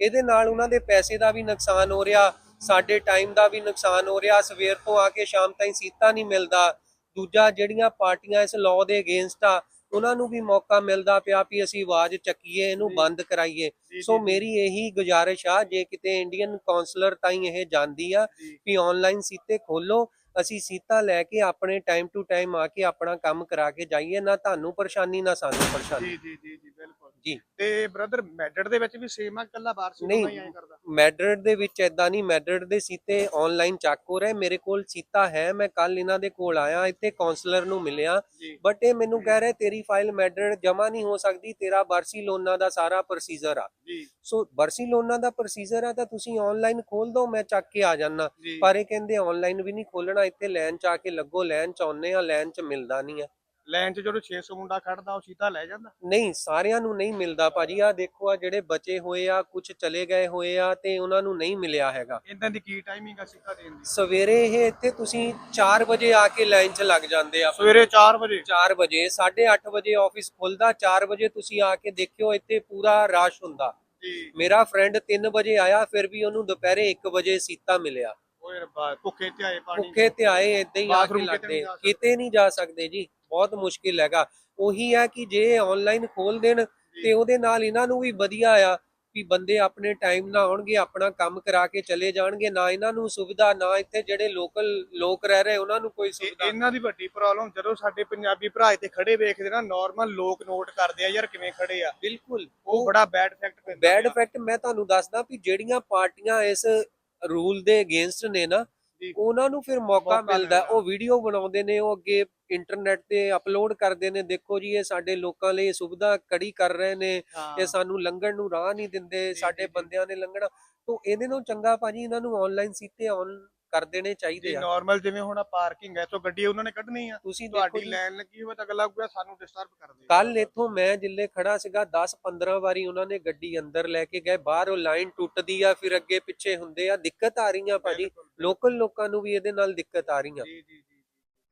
ਇਹਦੇ ਨਾਲ ਉਹਨਾਂ ਦੇ ਪੈਸੇ ਦਾ ਵੀ ਨੁਕਸਾਨ ਹੋ ਰਿਹਾ ਸਾਡੇ ਟਾਈਮ ਦਾ ਵੀ ਨੁਕਸਾਨ ਹੋ ਰਿਹਾ ਸਵੇਰ ਤੋਂ ਆ ਕੇ ਸ਼ਾਮ ਤਾਈਂ ਸੀਤਾ ਨਹੀਂ ਮਿਲਦਾ। ਦੂਜਾ ਜਿਹੜੀਆਂ ਪਾਰਟੀਆਂ ਇਸ ਲਾਅ ਦੇ ਅਗੇਂਸਟ ਆ ਉਹਨਾਂ ਨੂੰ ਵੀ ਮੌਕਾ ਮਿਲਦਾ ਪਿਆ ਵੀ ਅਸੀਂ ਆਵਾਜ਼ ਚੱਕੀਏ ਇਹਨੂੰ। ਬੰਦ ਕਰਾਈਏ। ਸੋ ਮੇਰੀ ਇਹੀ ਗੁਜ਼ਾਰਿਸ਼ ਆ ਜੇ ਕਿਤੇ ਇੰਡੀਅਨ ਕਾਉਂਸਲਰ ਤਾਈਂ ਇਹ ਜਾਂਦੀ ਆ। ਵੀ ਆਨਲਾਈਨ ਸੀਤੇ ਖੋਲੋ ਅਸੀਂ ਸੀਤਾ ਲੈ ਕੇ ਆਪਣੇ ਟਾਈਮ ਟੂ ਟਾਈਮ ਆ ਕੇ ਆਪਣਾ ਕੰਮ ਕਰਾ ਕੇ ਜਾਈਏ, ਨਾ ਤੁਹਾਨੂੰ ਪਰੇਸ਼ਾਨੀ, ਨਾ ਸਾਨੂੰ ਪਰੇਸ਼ਾਨੀ। ਜੀ ਜੀ ਜੀ, ਬਿਲਕੁਲ। ਜੀ। ਤੇ ਬ੍ਰਦਰ ਮੈਡਡ ਦੇ ਵਿੱਚ ਵੀ ਸੇਮ ਆ ਕੱਲਾ ਬਾਹਰ ਸੀ ਨਹੀਂ। ਐਂ ਕਰਦਾ? ਮੈਡਰਡ ਦੇ ਵਿੱਚ ਐਦਾਂ ਨਹੀਂ ਮੈਡਰਡ ਦੇ ਸੀਤੇ ਆਨਲਾਈਨ ਚੱਕ ਹੋ ਰਹੇ ਮੇਰੇ ਕੋਲ ਸੀਤਾ ਹੈ ਮੈਂ ਕੱਲ ਇਹਨਾਂ ਦੇ ਕੋਲ ਆਇਆ ਇੱਥੇ ਕਾਉਂਸਲਰ ਨੂੰ ਮਿਲਿਆ। ਬਟ ਇਹ ਮੈਨੂੰ ਕਹਿ ਰਹੇ ਤੇਰੀ ਫਾਈਲ ਮੈਡਰਡ ਜਮਾ ਨਹੀਂ ਹੋ ਸਕਦੀ ਤੇਰਾ ਬਰਸੀਲੋਨਾ ਦਾ ਸਾਰਾ ਪ੍ਰੋਸੀਜਰ ਆ। ਸੋ ਬਰਸੀਲੋਨਾ ਦਾ ਪ੍ਰੋਸੀਜਰ ਆ ਤਾਂ ਤੁਸੀਂ ਆਨਲਾਈਨ ਖੋਲ ਦਿਓ ਮੈਂ ਚੱਕ ਕੇ ਆ ਜਾਨਾ। ਜੀ। ਪਰ ਇਹ ਕਹਿੰਦੇ ਆਨਲਾਈਨ ਵੀ ਨਹੀਂ ਖੋਲਣਾ ਇੱਥੇ ਲਾਈਨ ਚ ਆ ਕੇ ਲੱਗੋ ਲਾਈਨ ਚ ਆਉਨੇ ਆ ਲਾਈਨ ਚ ਮਿਲਦਾ ਨਹੀਂ ਆ। ਲਾਈਨ 'ਚ ਜਦੋਂ 600 ਮੁੰਡਾ ਖੜਦਾ ਉਹ ਸੀਤਾ ਲੈ ਜਾਂਦਾ? ਨਹੀਂ ਸਾਰਿਆਂ ਨੂੰ ਨਹੀਂ ਮਿਲਦਾ ਭਾਜੀ। ਆ ਦੇਖੋ ਆ ਜਿਹੜੇ ਬਚੇ ਹੋਏ ਆ ਕੁਝ ਚਲੇ ਗਏ ਹੋਏ ਆ ਤੇ ਉਹਨਾਂ ਨੂੰ ਨਹੀਂ ਮਿਲਿਆ ਹੈਗਾ। ਇਦਾਂ ਦੀ ਕੀ ਟਾਈਮਿੰਗ ਆ ਸੀਤਾ ਦੇਣ ਦੀ? ਸਵੇਰੇ ਇਹ ਇੱਥੇ ਤੁਸੀਂ 4 ਵਜੇ ਆ ਕੇ ਲਾਈਨ 'ਚ ਲੱਗ ਜਾਂਦੇ ਆ। ਸਵੇਰੇ 4 ਵਜੇ? 4 ਵਜੇ 8:30 ਵਜੇ ਆਫਿਸ ਖੁੱਲਦਾ 4 ਵਜੇ ਤੁਸੀਂ ਆ ਕੇ ਦੇਖਿਓ ਇੱਥੇ ਪੂਰਾ ਰਸ਼ ਹੁੰਦਾ। ਜੀ। ਮੇਰਾ ਫਰੈਂਡ 3 ਵਜੇ ਆਇਆ ਫਿਰ ਵੀ ਉਹਨੂੰ ਦੁਪਹਿਰੇ 1 ਵਜੇ ਸੀਤਾ ਮਿਲਿਆ। ਓਏ ਰੱਬਾ ਭੁੱਖੇ ਤੇ ਆਏ ਪਾਣੀ ਭੁੱਖੇ ਤੇ ਆਏ ਏਦਾਂ ਹੀ ਆ ਕੇ ਲੱਗਦੇ। ਕਿਤੇ ਨਹੀਂ ਜਾ ਸਕਦੇ ਜੀ। ਬਹੁਤ ਮੁਸ਼ਕਿਲ ਹੈਗਾ ਉਹੀ ਹੈ ਕਿ ਜੇ ਆਨਲਾਈਨ ਖੋਲ ਦੇਣ ਤੇ ਉਹਦੇ ਨਾਲ ਇਹਨਾਂ ਨੂੰ ਵੀ ਵਧੀਆ ਆ ਵੀ ਬੰਦੇ ਆਪਣੇ ਟਾਈਮ ਨਾਲ ਆਉਣਗੇ ਆਪਣਾ ਕੰਮ ਕਰਾ ਕੇ ਚਲੇ ਜਾਣਗੇ ਨਾ ਇਹਨਾਂ ਨੂੰ ਸੁਵਿਧਾ ਨਾ ਇੱਥੇ ਜਿਹੜੇ ਲੋਕਲ ਲੋਕ ਰਹਿ ਰਹੇ ਉਹਨਾਂ ਨੂੰ ਕੋਈ ਸੁਵਿਧਾ ਇਹਨਾਂ ਦੀ ਵੱਡੀ ਪ੍ਰੋਬਲਮ ਜਦੋਂ ਸਾਡੇ ਪੰਜਾਬੀ ਭਰਾ ਇੱਥੇ ਖੜੇ ਵੇਖਦੇ ਨਾ ਨਾਰਮਲ ਲੋਕ ਨੋਟ ਕਰਦੇ ਆ ਯਾਰ ਕਿਵੇਂ ਖੜੇ ਆ ਬਿਲਕੁਲ ਉਹ ਬੜਾ ਬੈਡ ਇਫੈਕਟ ਪੈਂਦਾ ਬੈਡ। ਇਫੈਕਟ ਮੈਂ ਤੁਹਾਨੂੰ ਦੱਸਦਾ ਵੀ ਜਿਹੜੀਆਂ ਪਾਰਟੀਆਂ ਇਸ ਰੂਲ ਦੇ ਅਗੇਂਸਟ ਨੇ ਨਾ। ਉਹਨਾਂ ਨੂੰ ਫਿਰ ਮੌਕਾ ਮਿਲਦਾ। ਉਹ ਵੀਡੀਓ ਬਣਾਉਂਦੇ ਨੇ ਉਹ ਅੱਗੇ ਇੰਟਰਨੈਟ ਤੇ ਅਪਲੋਡ ਕਰਦੇ ਨੇ ਦੇਖੋ ਜੀ ਇਹ ਸਾਡੇ ਲੋਕਾਂ ਲਈ ਸੁਵਿਧਾ ਕੜੀ ਕਰ ਰਹੇ ਨੇ। ਇਹ ਸਾਨੂੰ ਲੰਘਣ ਨੂੰ ਰਾਹ ਨਹੀਂ ਦਿੰਦੇ ਸਾਡੇ। ਬੰਦਿਆਂ ਨੇ ਲੰਘਣਾ। ਤੋਂ ਇਹਦੇ ਨਾਲੋਂ ਚੰਗਾ ਭਾਜੀ ਇਹਨਾਂ ਨੂੰ ਆਨਲਾਈਨ ਸੀਤੇ ਆਨ ਕਰ ਦੇਣੇ ਚਾਹੀਦੇ ਆ। ਨਾਰਮਲ ਜਿਵੇਂ ਹੁਣ ਪਾਰਕਿੰਗ ਹੈ ਤੋਂ ਗੱਡੀ ਉਹਨਾਂ ਨੇ ਕੱਢਣੀ ਆ। ਤੁਸੀਂ ਤੁਹਾਡੀ ਲਾਈਨ ਲੱਗੀ ਹੋਵੇ ਤਾਂ ਅਗਲਾ ਕਹੂਗਾ ਸਾਨੂੰ ਡਿਸਟਰਬ ਕਰਦੇ ਆ। ਕੱਲ ਇਥੋਂ ਮੈਂ ਜਿੱਲੇ ਖੜਾ ਸੀਗਾ 10 15 ਵਾਰੀ ਉਹਨਾਂ ਨੇ ਗੱਡੀ ਅੰਦਰ ਲੈ ਕੇ ਗਏ। ਬਾਹਰ ਉਹ ਲਾਈਨ ਟੁੱਟਦੀ ਆ ਫਿਰ ਅੱਗੇ ਪਿੱਛੇ ਹੁੰਦੇ ਆ। ਦਿੱਕਤ ਆ ਰਹੀਆਂ ਭਾਜੀ। ਲੋਕਲ ਲੋਕਾਂ ਨੂੰ ਵੀ ਇਹਦੇ ਨਾਲ ਦਿੱਕਤ ਆ ਰਹੀਆਂ। ਜੀ ਜੀ ਜੀ।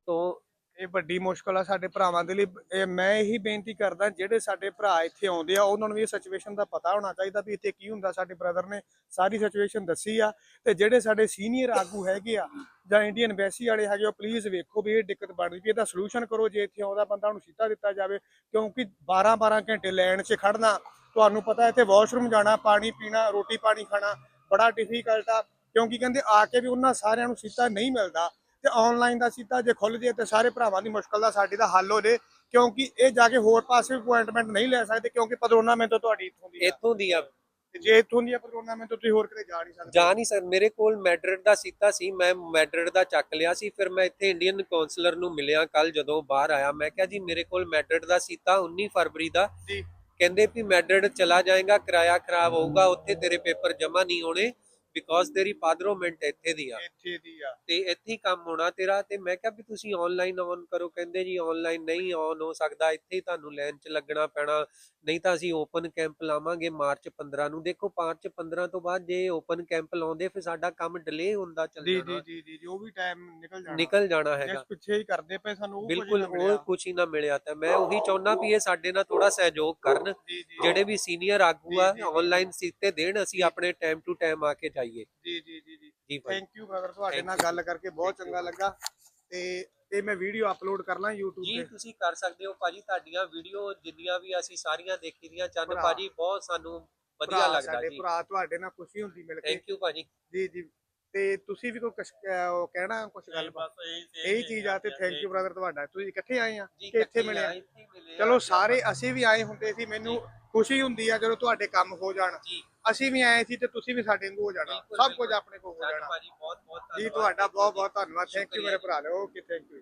ਤੋਂ ਇਹ ਵੱਡੀ ਮੁਸ਼ਕਲ ਆ ਸਾਡੇ ਭਰਾਵਾਂ ਦੇ ਲਈ। ਇਹ ਮੈਂ ਇਹੀ ਬੇਨਤੀ ਕਰਦਾ, ਜਿਹੜੇ ਸਾਡੇ ਭਰਾ ਇੱਥੇ ਆਉਂਦੇ ਆ, ਉਹਨਾਂ ਨੂੰ ਵੀ ਸਿਚੁਏਸ਼ਨ ਦਾ ਪਤਾ ਹੋਣਾ ਚਾਹੀਦਾ ਵੀ ਇੱਥੇ ਕੀ ਹੁੰਦਾ। ਸਾਡੇ ਬ੍ਰਦਰ ਨੇ ਸਾਰੀ ਸਿਚੁਏਸ਼ਨ ਦੱਸੀ ਆ ਤੇ ਜਿਹੜੇ ਸਾਡੇ ਸੀਨੀਅਰ ਆਗੂ ਹੈਗੇ ਆ ਜਾਂ ਇੰਡੀਅਨ ਐਮਬੈਸੀ ਵਾਲੇ ਹੈਗੇ ਉਹ ਪਲੀਜ਼ ਵੇਖੋ ਵੀ ਇਹ ਦਿੱਕਤ ਬਣ ਰਹੀ ਵੀ ਇਹਦਾ ਸੋਲੂਸ਼ਨ ਕਰੋ। ਜੇ ਇੱਥੇ ਆਉਂਦਾ ਬੰਦਾ, ਉਹਨੂੰ ਸਿੱਧਾ ਦਿੱਤਾ ਜਾਵੇ, ਕਿਉਂਕਿ 12-12 ਘੰਟੇ ਲਾਈਨ 'ਚ ਖੜਨਾ ਤੁਹਾਨੂੰ ਪਤਾ ਇੱਥੇ ਵਾਸ਼ਰੂਮ ਜਾਣਾ, ਪਾਣੀ ਪੀਣਾ, ਰੋਟੀ ਪਾਣੀ ਖਾਣਾ ਬੜਾ ਡਿਫਿਕਲਟ ਆ, ਕਿਉਂਕਿ ਕਹਿੰਦੇ ਆ ਕੇ ਵੀ ਉਹਨਾਂ ਸਾਰਿਆਂ ਨੂੰ ਸਿੱਧਾ ਨਹੀਂ ਮਿਲਦਾ। ਤੇ ਆਨਲਾਈਨ ਦਾ ਸਿੱਧਾ ਜੇ ਖੁੱਲ ਜੇ ਤੇ ਸਾਰੇ ਭਰਾਵਾਂ ਦੀ ਮੁਸ਼ਕਲ ਦਾ ਸਾਡੀ ਦਾ ਹੱਲ ਹੋ ਜੇ ਕਿਉਂਕਿ ਇਹ ਜਾ ਕੇ ਹੋਰ ਪਾਸੇ ਅਪਾਇੰਟਮੈਂਟ ਨਹੀਂ ਲੈ ਸਕਦੇ ਕਿਉਂਕਿ ਪਦਰੋਨਾ ਮੈਂ ਤਾਂ ਤੁਹਾਡੀ ਇੱਥੋਂ ਦੀ ਆ। ਇੱਥੋਂ ਦੀ ਆ। ਤੇ ਜੇ ਇੱਥੋਂ ਦੀ ਆ ਪਦਰੋਨਾ ਮੈਂ ਤਾਂ ਤੁਸੀਂ ਹੋਰ ਕਿਤੇ ਜਾ ਨਹੀਂ ਸਕਦੇ। ਜਾ ਨਹੀਂ ਸਕ ਮੇਰੇ ਕੋਲ ਮੈਡਰਿਡ ਦਾ ਸੀਤਾ ਸੀ ਮੈਂ ਮੈਡਰਿਡ ਦਾ ਚੱਕ ਲਿਆ ਸੀ ਫਿਰ ਮੈਂ ਇੱਥੇ ਇੰਡੀਅਨ ਕਾਉਂਸਲਰ ਨੂੰ ਮਿਲਿਆ ਕੱਲ ਜਦੋਂ ਬਾਹਰ ਆਇਆ। ਮੈਂ ਕਿਹਾ ਜੀ ਮੇਰੇ ਕੋਲ ਮੈਡਰਿਡ ਦਾ ਸੀਤਾ 19 ਫਰਵਰੀ ਦਾ। ਜੀ। ਕਹਿੰਦੇ ਵੀ ਮੈਡਰਿਡ ਚਲਾ ਜਾਏਗਾ ਕਿਰਾਇਆ ਖਰਾਬ ਹੋਊਗਾ ਉੱਥੇ ਤੇਰੇ ਪੇਪਰ ਜਮਾ ਨਹੀਂ ਹੋਣੇ। ਬਿਕੋਜ਼ ਤੇਰੀ ਪਾਦਰੋਮੈਂਟ ਇੱਥੇ ਦੀ ਆ। ਇੱਥੇ ਦੀ ਆ। ਤੇ ਇੱਥੇ ਹੀ ਕੰਮ ਹੋਣਾ ਤੇਰਾ ਤੇ ਮੈਂ ਕਿਹਾ ਵੀ ਤੁਸੀਂ ਆਨਲਾਈਨ ਔਨ ਕਰੋ ਕਹਿੰਦੇ ਜੀ ਆਨਲਾਈਨ ਨਹੀਂ ਔਨ ਹੋ ਸਕਦਾ ਇੱਥੇ ਹੀ ਤੁਹਾਨੂੰ ਲਾਈਨ 'ਚ ਲੱਗਣਾ ਪੈਣਾ ਨਹੀਂ ਤਾਂ ਅਸੀਂ ਓਪਨ ਕੈਂਪ ਲਾਵਾਂਗੇ ਮਾਰਚ 15 ਨੂੰ। ਦੇਖੋ ਮਾਰਚ 15 ਤੋਂ ਬਾਅਦ ਜੇ ਓਪਨ ਕੈਂਪ ਲਾਉਂਦੇ ਫਿਰ ਸਾਡਾ ਕੰਮ ਡਿਲੇ ਹੁੰਦਾ ਚੱਲ ਜਾਣਾ ਜੀ ਜੀ ਜੀ ਉਹ ਵੀ ਟਾਈਮ ਨਿਕਲ ਜਾਣਾ। ਨਿਕਲ ਜਾਣਾ ਜਿਸ ਹੈਗਾ ਪਿੱਛੇ ਹੀ ਕਰਦੇ ਪਏ ਸਾਨੂੰ ਉਹ ਬਿਲਕੁਲ ਉਹ। ਕੁਝ ਹੀ ਨਾ ਮਿਲਿਆ ਤਾਂ ਮੈਂ ਉਹੀ ਚਾਹੁੰਦਾ ਵੀ ਇਹ ਸਾਡੇ ਨਾਲ ਥੋੜਾ ਸਹਿਯੋਗ ਕਰਨ। ਜਿਹੜੇ ਵੀ ਸੀਨੀਅਰ ਆਗੂ ਆ। ਆਨਲਾਈਨ ਸੀਤੇ ਦੇਣ ਅਸੀਂ ਆਪਣੇ ਟਾਈਮ ਟੂ ਟਾਈਮ ਆ ਕੇ ਜਾਈਏ। ਜਾਈਏ ਜੀ ਜੀ ਜੀ ਜੀ। ਜੀ ਭਾਈ। ਥੈਂਕ ਯੂ ਬ੍ਰਦਰ ਤੁਹਾਡੇ ਨਾਲ. ਗੱਲ ਕਰਕੇ ਬਹੁਤ. ਚੰਗਾ ਲੱਗਾ। ਤੇ ਇਹ ਮੈਂ ਵੀਡੀਓ ਅਪਲੋਡ ਕਰਨਾ YouTube ਜੀ ਤੇ। ਤੁਸੀਂ ਕਰ ਸਕਦੇ ਹੋ ਭਾਜੀ ਤੁਹਾਡੀਆਂ ਵੀਡੀਓ ਜਿੰਨੀਆਂ ਵੀ ਅਸੀਂ ਸਾਰੀਆਂ ਦੇਖੀ ਦੀਆਂ ਚੰਨ ਭਰਾ। ਭਾਜੀ ਬਹੁਤ ਸਾਨੂੰ ਵਧੀਆ ਲੱਗਦਾ ਸਾਡੇ ਜੀ। ਭਰਾ ਤੁਹਾਡੇ ਨਾਲ ਖੁਸ਼ੀ ਹੁੰਦੀ ਮਿਲ ਕੇ। ਥੈਂਕ ਯੂ ਭਾਜੀ। ਜੀ ਜੀ। ਤੇ ਤੁਸੀਂ ਵੀ ਕੋਈ ਉਹ ਕਹਿਣਾ ਕੁਝ ਗੱਲ ਇਹੀ ਚੀਜ਼ ਆ ਤੇ ਥੈਂਕ ਯੂ ਬ੍ਰਦਰ ਤੁਹਾਡਾ। ਤੁਸੀਂ ਇਕੱਠੇ ਆਏ ਆ ਜੀ ਕਿ ਇੱਥੇ ਮਿਲੇ ਚਲੋ ਜੀ ਸਾਰੇ। ਅਸੀਂ ਵੀ ਆਏ ਹੁੰਦੇ ਸੀ ਮੈਨੂੰ ਖੁਸ਼ੀ ਹੁੰਦੀ ਆ ਜਦੋਂ ਤੁਹਾਡੇ ਕੰਮ ਹੋ ਜਾਣ। ਜੀ। ਅਸੀਂ ਵੀ ਆਏ ਸੀ ਤੇ ਤੁਸੀਂ ਵੀ ਸਾਡੇ ਵਾਂਗੂ ਹੋ ਜਾਣਾ। ਬਿਲਕੁਲ, ਸਭ ਕੁਝ ਬਿਲਕੁਲ। ਆਪਣੇ ਕੋਲ ਹੋ ਜਾਣਾ। ਭਾਜੀ ਬਹੁਤ ਬਹੁਤ ਧੰਨਵਾਦ। ਜੀ ਤੁਹਾਡਾ ਬਹੁਤ ਬਹੁਤ ਧੰਨਵਾਦ। ਥੈਂਕ ਯੂ ਮੇਰੇ। ਭਰਾ ਲਓ ਓਕੇ ਥੈਂਕ ਯੂ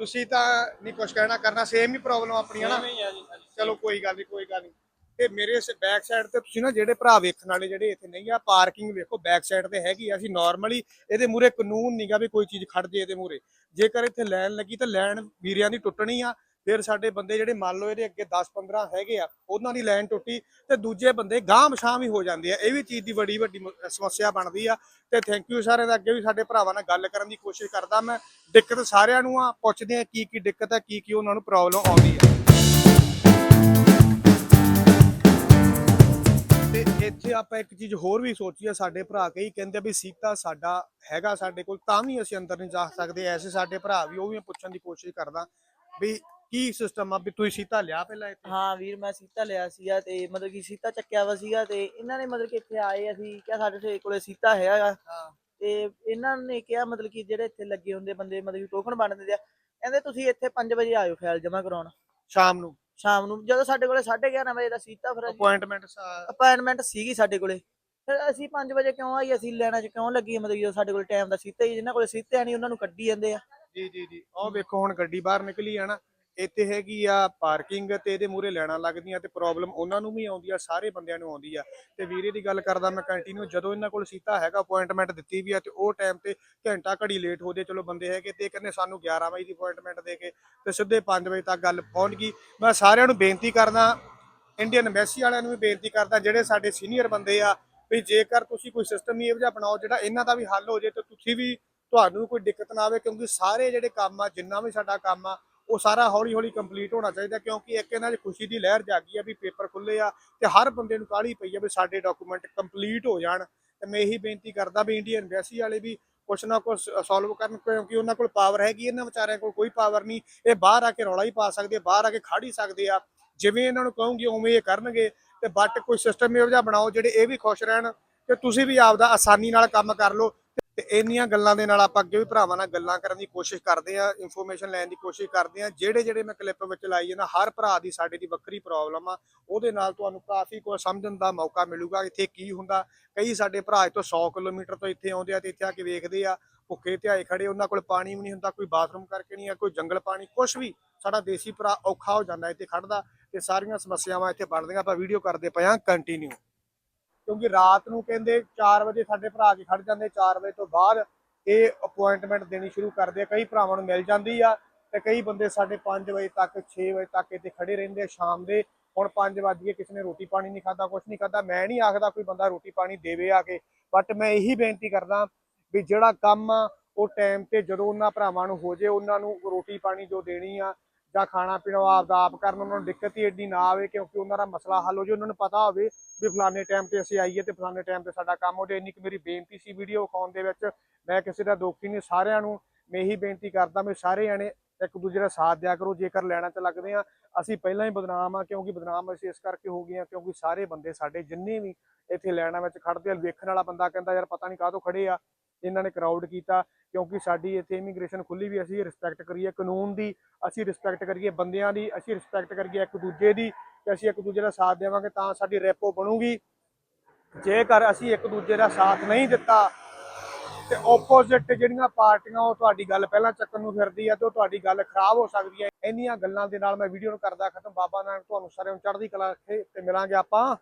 ਤੁਸੀਂ ਤਾਂ ਨਹੀਂ ਕੁਝ ਕਹਿਣਾ ਕਰਨਾ ਸੇਮ ਹੀ ਪ੍ਰੋਬਲਮ ਆਪਣੀ ਹੈ ਨਾ ਚਲੋ ਕੋਈ ਗੱਲ ਨਹੀਂ ਕੋਈ ਗੱਲ ਨਹੀਂ। ਤੇ ਮੇਰੇ ਬੈਕ ਸਾਈਡ ਤੇ ਤੁਸੀਂ ਨਾ ਜਿਹੜੇ ਭਰਾ ਵੇਖਣ ਵਾਲੇ ਜਿਹੜੇ ਇੱਥੇ ਨਹੀਂ ਆ ਪਾਰਕਿੰਗ ਵੇਖੋ ਬੈਕ ਸਾਈਡ ਤੇ ਹੈਗੀ ਆ। ਅਸੀਂ ਨਾਰਮਲੀ ਇਹਦੇ ਮੂਰੇ ਕਾਨੂੰਨ ਨਹੀਂਗਾ ਵੀ ਕੋਈ ਚੀਜ਼ ਖੜ ਜੇ ਇਹਦੇ ਮੂਰੇ ਜੇਕਰ ਇੱਥੇ ਲਾਈਨ ਲੱਗੀ ਤਾਂ ਲਾਈਨ ਵੀਰਿਆਂ ਦੀ ਟੁੱਟਣੀ ਆ। ਫਿਰ ਸਾਡੇ ਬੰਦੇ ਜਿਹੜੇ ਮੰਨ ਲਓ ਇਹਦੇ ਅੱਗੇ 10 15 ਹੈਗੇ ਆ, ਉਹਨਾਂ ਦੀ ਲਾਈਨ ਟੁੱਟੀ ਤੇ ਦੂਜੇ ਬੰਦੇ ਗਾਂਹ ਮਸ਼ਾਮ ਹੀ ਹੋ ਜਾਂਦੇ ਆ। ਇਹ ਵੀ ਚੀਜ਼ ਦੀ ਬੜੀ ਵੱਡੀ ਸਮੱਸਿਆ ਬਣਦੀ ਆ ਤੇ ਥੈਂਕ ਯੂ ਸਾਰਿਆਂ ਦਾ। ਅੱਗੇ ਵੀ ਸਾਡੇ ਭਰਾਵਾਂ ਨਾਲ ਗੱਲ ਕਰਨ ਦੀ ਕੋਸ਼ਿਸ਼ ਕਰਦਾ ਮੈਂ। ਦਿੱਕਤ ਸਾਰਿਆਂ ਨੂੰ ਆ, ਪੁੱਛਦੇ ਆ ਕੀ ਕੀ ਦਿੱਕਤ ਆ, ਕੀ ਕੀ ਉਹਨਾਂ ਨੂੰ ਪ੍ਰੋਬਲਮ ਆਉਂਦੀ ਆ। ਤੇ ਇੱਥੇ ਆਪਾਂ ਇੱਕ ਚੀਜ਼ ਹੋਰ ਵੀ ਸੋਚੀ ਆ ਸਾਡੇ ਭਰਾ ਕਈ ਕਹਿੰਦੇ ਵੀ ਸੀਤਾ ਸਾਡਾ ਹੈਗਾ ਸਾਡੇ ਕੋਲ, ਤਾਂ ਵੀ ਅਸੀਂ ਅੰਦਰ ਨਹੀਂ ਜਾ ਸਕਦੇ। ਐਸੇ ਸਾਡੇ ਭਰਾ ਵੀ, ਉਹ ਵੀ ਮੈਂ ਪੁੱਛਣ ਦੀ ਕੋਸ਼ਿਸ਼ ਕਰਦਾ ਵੀ ਕੀ ਸਿਸਟਮ ਆ ਵੀ ਤੁਸੀਂ ਸੀਤਾ ਲਿਆ ਪਹਿਲਾਂ ਇੱਥੇ? ਹਾਂ ਵੀਰ ਮੈਂ ਸੀਤਾ ਲਿਆ ਸੀਗਾ ਤੇ ਮਤਲਬ ਕਿ ਸੀਤਾ ਚੱਕਿਆ ਵਾ ਸੀਗਾ ਤੇ ਇਹਨਾਂ ਨੇ ਮਤਲਬ ਕਿ ਇੱਥੇ ਆਏ ਅਸੀਂ ਕਿਹਾ ਸਾਡੇ ਕੋਲੇ ਸੀਤਾ ਹੈਗਾ। ਹਾਂ। ਤੇ ਇਹਨਾਂ ਨੇ ਕਿਹਾ ਮਤਲਬ ਕਿ ਜਿਹੜੇ ਇੱਥੇ ਲੱਗੇ ਹੁੰਦੇ ਬੰਦੇ ਮਤਲਬ ਕਿ ਟੋਕਨ ਬਣ ਦਿੰਦੇ ਆ। ਕਹਿੰਦੇ ਤੁਸੀਂ ਇੱਥੇ 5 ਵਜੇ ਆਇਓ ਫਾਈਲ ਜਮ੍ਹਾਂ ਕਰਾਉਣ। ਸ਼ਾਮ ਨੂੰ? ਸ਼ਾਮ ਨੂੰ ਜਦੋਂ ਸਾਡੇ ਕੋਲੇ 11:30 ਵਜੇ ਦਾ ਸੀਤਾ ਫਿਰ ਅਪਾਇੰਟਮੈਂਟ ਅਪਾਇੰਟਮੈਂਟ ਸੀਗੀ ਸਾਡੇ ਕੋਲੇ। ਫਿਰ ਅਸੀਂ 5 ਵਜੇ ਕਿਉਂ ਆਈ ਅਸੀਂ ਲੈਣਾ ਚ ਕਿਉਂ ਲੱਗੀ ਮਤਲਬ ਜਦੋਂ ਸਾਡੇ ਕੋਲ ਟਾਈਮ ਦਾ ਸੀਤਾ ਹੀ ਜਿਨ੍ਹਾਂ ਕੋਲੇ ਸੀਤੇ ਨਹੀਂ ਉਹਨਾਂ ਨੂੰ ਕੱਢੀ ਜਾਂਦੇ ਆ। ਜੀ ਜੀ ਜੀ। ਉਹ ਵੇਖੋ ਹੁਣ ਗੱਡੀ ਬਾਹਰ ਨਿਕਲੀ ਆ ਨਾ ਇੱਥੇ ਹੈਗੀ ਆ ਪਾਰਕਿੰਗ ਤੇ ਇਹਦੇ ਮੂਰੇ ਲੈਣਾ ਲੱਗਦੀਆਂ ਤੇ ਪ੍ਰੋਬਲਮ ਉਹਨਾਂ ਨੂੰ ਵੀ ਆਉਂਦੀ ਆ, ਸਾਰੇ ਬੰਦਿਆਂ ਨੂੰ ਆਉਂਦੀ ਆ। ਤੇ ਵੀਰੇ ਦੀ ਗੱਲ ਕਰਦਾ ਮੈਂ ਕੰਟੀਨਿਊ ਜਦੋਂ ਇਹਨਾਂ ਕੋਲ ਸੀਤਾ ਹੈਗਾ ਅਪਾਇੰਟਮੈਂਟ ਦਿੱਤੀ ਵੀ ਆ ਤੇ ਉਹ ਟਾਈਮ ਤੇ ਘੰਟਾ ਘੜੀ ਲੇਟ ਹੋ ਜੇ, ਚਲੋ ਬੰਦੇ ਹੈਗੇ ਤੇ ਕਹਿੰਦੇ ਸਾਨੂੰ 11 ਵਜੇ ਦੀ ਅਪਾਇੰਟਮੈਂਟ ਦੇ ਕੇ ਤੇ ਸਿੱਧੇ 5 ਵਜੇ ਤੱਕ ਗੱਲ ਪਹੁੰਚ ਗਈ। ਮੈਂ ਸਾਰਿਆਂ ਨੂੰ ਬੇਨਤੀ ਕਰਦਾ ਇੰਡੀਅਨ ਐਮਬੈਸੀ ਵਾਲਿਆਂ ਨੂੰ ਵੀ ਬੇਨਤੀ ਕਰਦਾ, ਜਿਹੜੇ ਸਾਡੇ ਸੀਨੀਅਰ ਬੰਦੇ ਆ, ਵੀ ਜੇਕਰ ਤੁਸੀਂ ਕੋਈ ਸਿਸਟਮ ਹੀ ਇਹੋ ਜਿਹਾ ਬਣਾਓ ਜਿਹੜਾ ਇਹਨਾਂ ਦਾ ਵੀ ਹੱਲ ਹੋ ਜੇ ਤੇ ਤੁਸੀਂ ਵੀ ਤੁਹਾਨੂੰ ਕੋਈ ਦਿੱਕਤ ਨਾ ਆਵੇ ਕਿਉਂਕਿ ਸਾਰੇ ਜਿਹੜੇ ਕੰਮ ਆ, ਜਿੰਨਾ ਵੀ ਸਾਡਾ ਕੰਮ ਆ ਉਹ ਸਾਰਾ ਹੌਲੀ ਹੌਲੀ ਕੰਪਲੀਟ ਹੋਣਾ ਚਾਹੀਦਾ ਕਿਉਂਕਿ ਇੱਕ ਇਹਨਾਂ 'ਚ ਖੁਸ਼ੀ ਦੀ ਲਹਿਰ ਜਾਗੀ ਆ ਵੀ ਪੇਪਰ ਖੁੱਲੇ ਆ ਤੇ ਹਰ ਬੰਦੇ ਨੂੰ ਕਾਹਲੀ ਪਈ ਆ ਵੀ ਸਾਡੇ ਡਾਕੂਮੈਂਟ ਕੰਪਲੀਟ ਹੋ ਜਾਣ। ਤੇ ਮੈਂ ਇਹੀ ਬੇਨਤੀ ਕਰਦਾ ਵੀ ਇੰਡੀਅਨ ਐਮਬੈਸੀ ਵਾਲੇ ਵੀ ਕੁਛ ਨਾ ਕੁਛ ਸੋਲਵ ਕਰਨ ਕਿਉਂਕਿ ਉਹਨਾਂ ਕੋਲ ਪਾਵਰ ਹੈਗੀ ਇਹਨਾਂ ਵਿਚਾਰਿਆਂ ਕੋਲ ਕੋਈ ਪਾਵਰ ਨਹੀਂ। ਇਹ ਬਾਹਰ ਆ ਕੇ ਰੌਲਾ ਹੀ ਪਾ ਸਕਦੇ ਬਾਹਰ ਆ ਕੇ ਖੜ ਹੀ ਸਕਦੇ ਆ। ਜਿਵੇਂ ਇਹਨਾਂ ਨੂੰ ਕਹੋਗੇ ਉਵੇਂ ਇਹ ਕਰਨਗੇ ਤੇ ਬਟ ਕੋਈ ਸਿਸਟਮ ਇਹੋ ਜਿਹਾ ਬਣਾਓ ਜਿਹੜੇ ਇਹ ਵੀ ਖੁਸ਼ ਰਹਿਣ ਤੇ ਤੁਸੀਂ ਵੀ ਆਪਦਾ ਆਸਾਨੀ ਨਾਲ ਕੰਮ ਕਰ ਲਓ। ਤੇ ਇੰਨੀਆਂ ਗੱਲਾਂ ਦੇ ਨਾਲ ਆਪਾਂ ਅੱਗੇ ਵੀ ਭਰਾਵਾਂ ਨਾਲ ਗੱਲਾਂ ਕਰਨ ਦੀ ਕੋਸ਼ਿਸ਼ ਕਰਦੇ ਆ ਇਨਫੋਰਮੇਸ਼ਨ ਲੈਣ ਦੀ ਕੋਸ਼ਿਸ਼ ਕਰਦੇ ਆ ਜਿਹੜੇ ਜਿਹੜੇ ਮੈਂ ਕਲਿੱਪ ਵਿੱਚ ਲਾਈ ਜਾਂਦਾ ਹਰ ਭਰਾ ਦੀ ਸਾਡੇ ਦੀ ਵੱਖਰੀ ਪ੍ਰੋਬਲਮ ਆ। ਉਹਦੇ ਨਾਲ ਤੁਹਾਨੂੰ ਕਾਫੀ ਕੁਝ ਸਮਝਣ ਦਾ ਮੌਕਾ ਮਿਲੂਗਾ। ਇੱਥੇ ਕੀ ਹੁੰਦਾ, ਕਈ ਸਾਡੇ ਭਰਾ ਇੱਥੋਂ 100 ਕਿਲੋਮੀਟਰ ਤੋਂ ਇੱਥੇ ਆਉਂਦੇ ਆ ਤੇ ਇੱਥੇ ਆ ਕੇ ਵੇਖਦੇ ਆ, ਭੁੱਖੇ ਧਿਆਏ ਖੜੇ, ਉਹਨਾਂ ਕੋਲ ਪਾਣੀ ਵੀ ਨਹੀਂ ਹੁੰਦਾ, ਕੋਈ ਬਾਥਰੂਮ ਕਰਕੇ ਨਹੀਂ ਆ, ਕੋਈ ਜੰਗਲ ਪਾਣੀ ਕੁਝ ਵੀ ਸਾਡਾ ਦੇਸੀ ਭਰਾ ਔਖਾ ਹੋ ਜਾਂਦਾ ਇੱਥੇ ਖੜਦਾ ਤੇ ਸਾਰੀਆਂ ਸਮੱਸਿਆਵਾਂ ਇੱਥੇ ਬਣਦੀਆਂ। ਆਪਾਂ ਵੀਡੀਓ ਕਰਦੇ ਪਏ ਆ ਕੰਟੀਨਿਊ ਕਿਉਂਕਿ ਰਾਤ ਨੂੰ ਕਹਿੰਦੇ 4 ਵਜੇ ਸਾਡੇ ਭਰਾ ਕੇ ਖੜ ਜਾਂਦੇ 4 ਵਜੇ ਤੋਂ ਬਾਅਦ ਇਹ ਅਪਾਇੰਟਮੈਂਟ ਦੇਣੀ ਸ਼ੁਰੂ ਕਰਦੇ ਆ। ਕਈ ਭਰਾਵਾਂ ਨੂੰ ਮਿਲ ਜਾਂਦੀ ਆ ਤੇ ਕਈ ਬੰਦੇ ਸਾਡੇ 5 ਵਜੇ ਤੱਕ 6 ਵਜੇ ਤੱਕ ਇੱਥੇ ਖੜੇ ਰਹਿੰਦੇ ਆ ਸ਼ਾਮ ਦੇ। ਹੁਣ 5 ਵਜ ਗਏ, ਕਿਸੇ ਨੇ ਰੋਟੀ ਪਾਣੀ ਨਹੀਂ ਖਾਦਾ ਕੁਝ ਨਹੀਂ ਖਾਦਾ ਮੈਂ ਨਹੀਂ ਆਖਦਾ ਕੋਈ ਬੰਦਾ ਰੋਟੀ ਪਾਣੀ ਦੇਵੇ ਆ ਕੇ ਬਟ ਮੈਂ ਇਹੀ ਬੇਨਤੀ ਕਰਦਾ ਵੀ ਜਿਹੜਾ ਕੰਮ ਆ, ਉਹ ਟਾਈਮ ਤੇ ਜਦੋਂ ਉਹਨਾਂ ਭਰਾਵਾਂ ਨੂੰ ਹੋ ਜੇ, ਉਹਨਾਂ ਨੂੰ ਰੋਟੀ ਪਾਣੀ ਜੋ ਦੇਣੀ ਆ ਜਾਂ ਖਾਣਾ ਪੀਣਾ ਉਹ ਆਪਦਾ ਆਪ ਕਰਨ, ਉਹਨਾਂ ਨੂੰ ਦਿੱਕਤ ਹੀ ਐਡੀ ਨਾ ਆਵੇ ਕਿਉਂਕਿ ਉਹਨਾਂ ਦਾ ਮਸਲਾ ਹੱਲ ਹੋ ਜੇ, ਉਹਨਾਂ ਨੂੰ ਪਤਾ ਹੋਵੇ ਵੀ ਫਲਾਣੇ ਟਾਈਮ ਤੇ ਅਸੀਂ ਆਈਏ ਤੇ ਫਲਾਣੇ ਟਾਈਮ ਤੇ ਸਾਡਾ ਕੰਮ ਹੋ ਜੇ। ਇੰਨੀ ਕੁ ਮੇਰੀ ਬੇਨਤੀ ਸੀ ਵੀਡੀਓ ਵਿਖਾਉਣ ਦੇ ਵਿੱਚ। ਮੈਂ ਕਿਸੇ ਦਾ ਦੋਖੀ ਨਹੀਂ, ਸਾਰਿਆਂ ਨੂੰ ਮੈਂ ਇਹੀ ਬੇਨਤੀ ਕਰਦਾ, ਵੀ ਸਾਰੇ ਜਾਣੇ ਇੱਕ ਦੂਜੇ ਦਾ ਸਾਥ ਦਿਆ ਕਰੋ। ਜੇਕਰ ਲੈਣਾ ਚ ਲੱਗਦੇ ਆ, ਅਸੀਂ ਪਹਿਲਾਂ ਹੀ ਬਦਨਾਮ ਆ, ਕਿਉਂਕਿ ਬਦਨਾਮ ਅਸੀਂ ਇਸ ਕਰਕੇ ਹੋ ਗਏ ਆ, ਕਿਉਂਕਿ ਸਾਰੇ ਬੰਦੇ ਸਾਡੇ ਜਿੰਨੇ ਵੀ ਇੱਥੇ ਲੈਣਾ ਵਿੱਚ ਖੜਦੇ ਆ, ਵੇਖਣ ਵਾਲਾ ਬੰਦਾ ਕਹਿੰਦਾ, ਯਾਰ ਪਤਾ ਨਹੀਂ ਕਾਹਤੋਂ ਖੜੇ ਆ। ਇਹਨਾਂ ਨੇ ਕਰਾਊਡ ਕੀਤਾ, ਕਿਉਂਕਿ ਸਾਡੀ ਇੱਥੇ ਇਮੀਗ੍ਰੇਸ਼ਨ ਖੁੱਲੀ ਵੀ, ਅਸੀਂ ਰਿਸਪੈਕਟ ਕਰੀਏ, ਕਾਨੂੰਨ ਦੀ ਅਸੀਂ ਰਿਸਪੈਕਟ ਕਰੀਏ, ਬੰਦਿਆਂ ਦੀ ਅਸੀਂ ਰਿਸਪੈਕਟ ਕਰੀਏ ਇੱਕ ਦੂਜੇ ਦੀ, ਤੇ ਅਸੀਂ ਇੱਕ ਦੂਜੇ ਦਾ ਸਾਥ ਦੇਵਾਂਗੇ ਤਾਂ ਸਾਡੀ ਰੈਪੋ ਬਣੂਗੀ। ਜੇਕਰ ਅਸੀਂ ਇੱਕ ਦੂਜੇ ਦਾ ਸਾਥ ਨਹੀਂ ਦਿੱਤਾ, ਤੇ ਆਪੋਜ਼ਿਟ ਜਿਹੜੀਆਂ ਪਾਰਟੀਆਂ, ਉਹ ਤੁਹਾਡੀ ਗੱਲ ਪਹਿਲਾਂ ਚੱਕਣ ਨੂੰ ਫਿਰਦੀ ਆ ਤੇ ਉਹ ਤੁਹਾਡੀ ਗੱਲ ਖਰਾਬ ਹੋ ਸਕਦੀ ਹੈ ਇੰਨੀਆਂ ਗੱਲਾਂ ਦੇ ਨਾਲ ਮੈਂ ਵੀਡੀਓ ਨੂੰ ਕਰਦਾ ਖਤਮ। ਬਾਬਾ ਨਾਨਕ ਤੁਹਾਨੂੰ ਸਾਰਿਆਂ ਨੂੰ ਚੜ੍ਹਦੀ ਕਲਾ ਰੱਖੇ ਤੇ ਮਿਲਾਂਗੇ ਆਪਾਂ।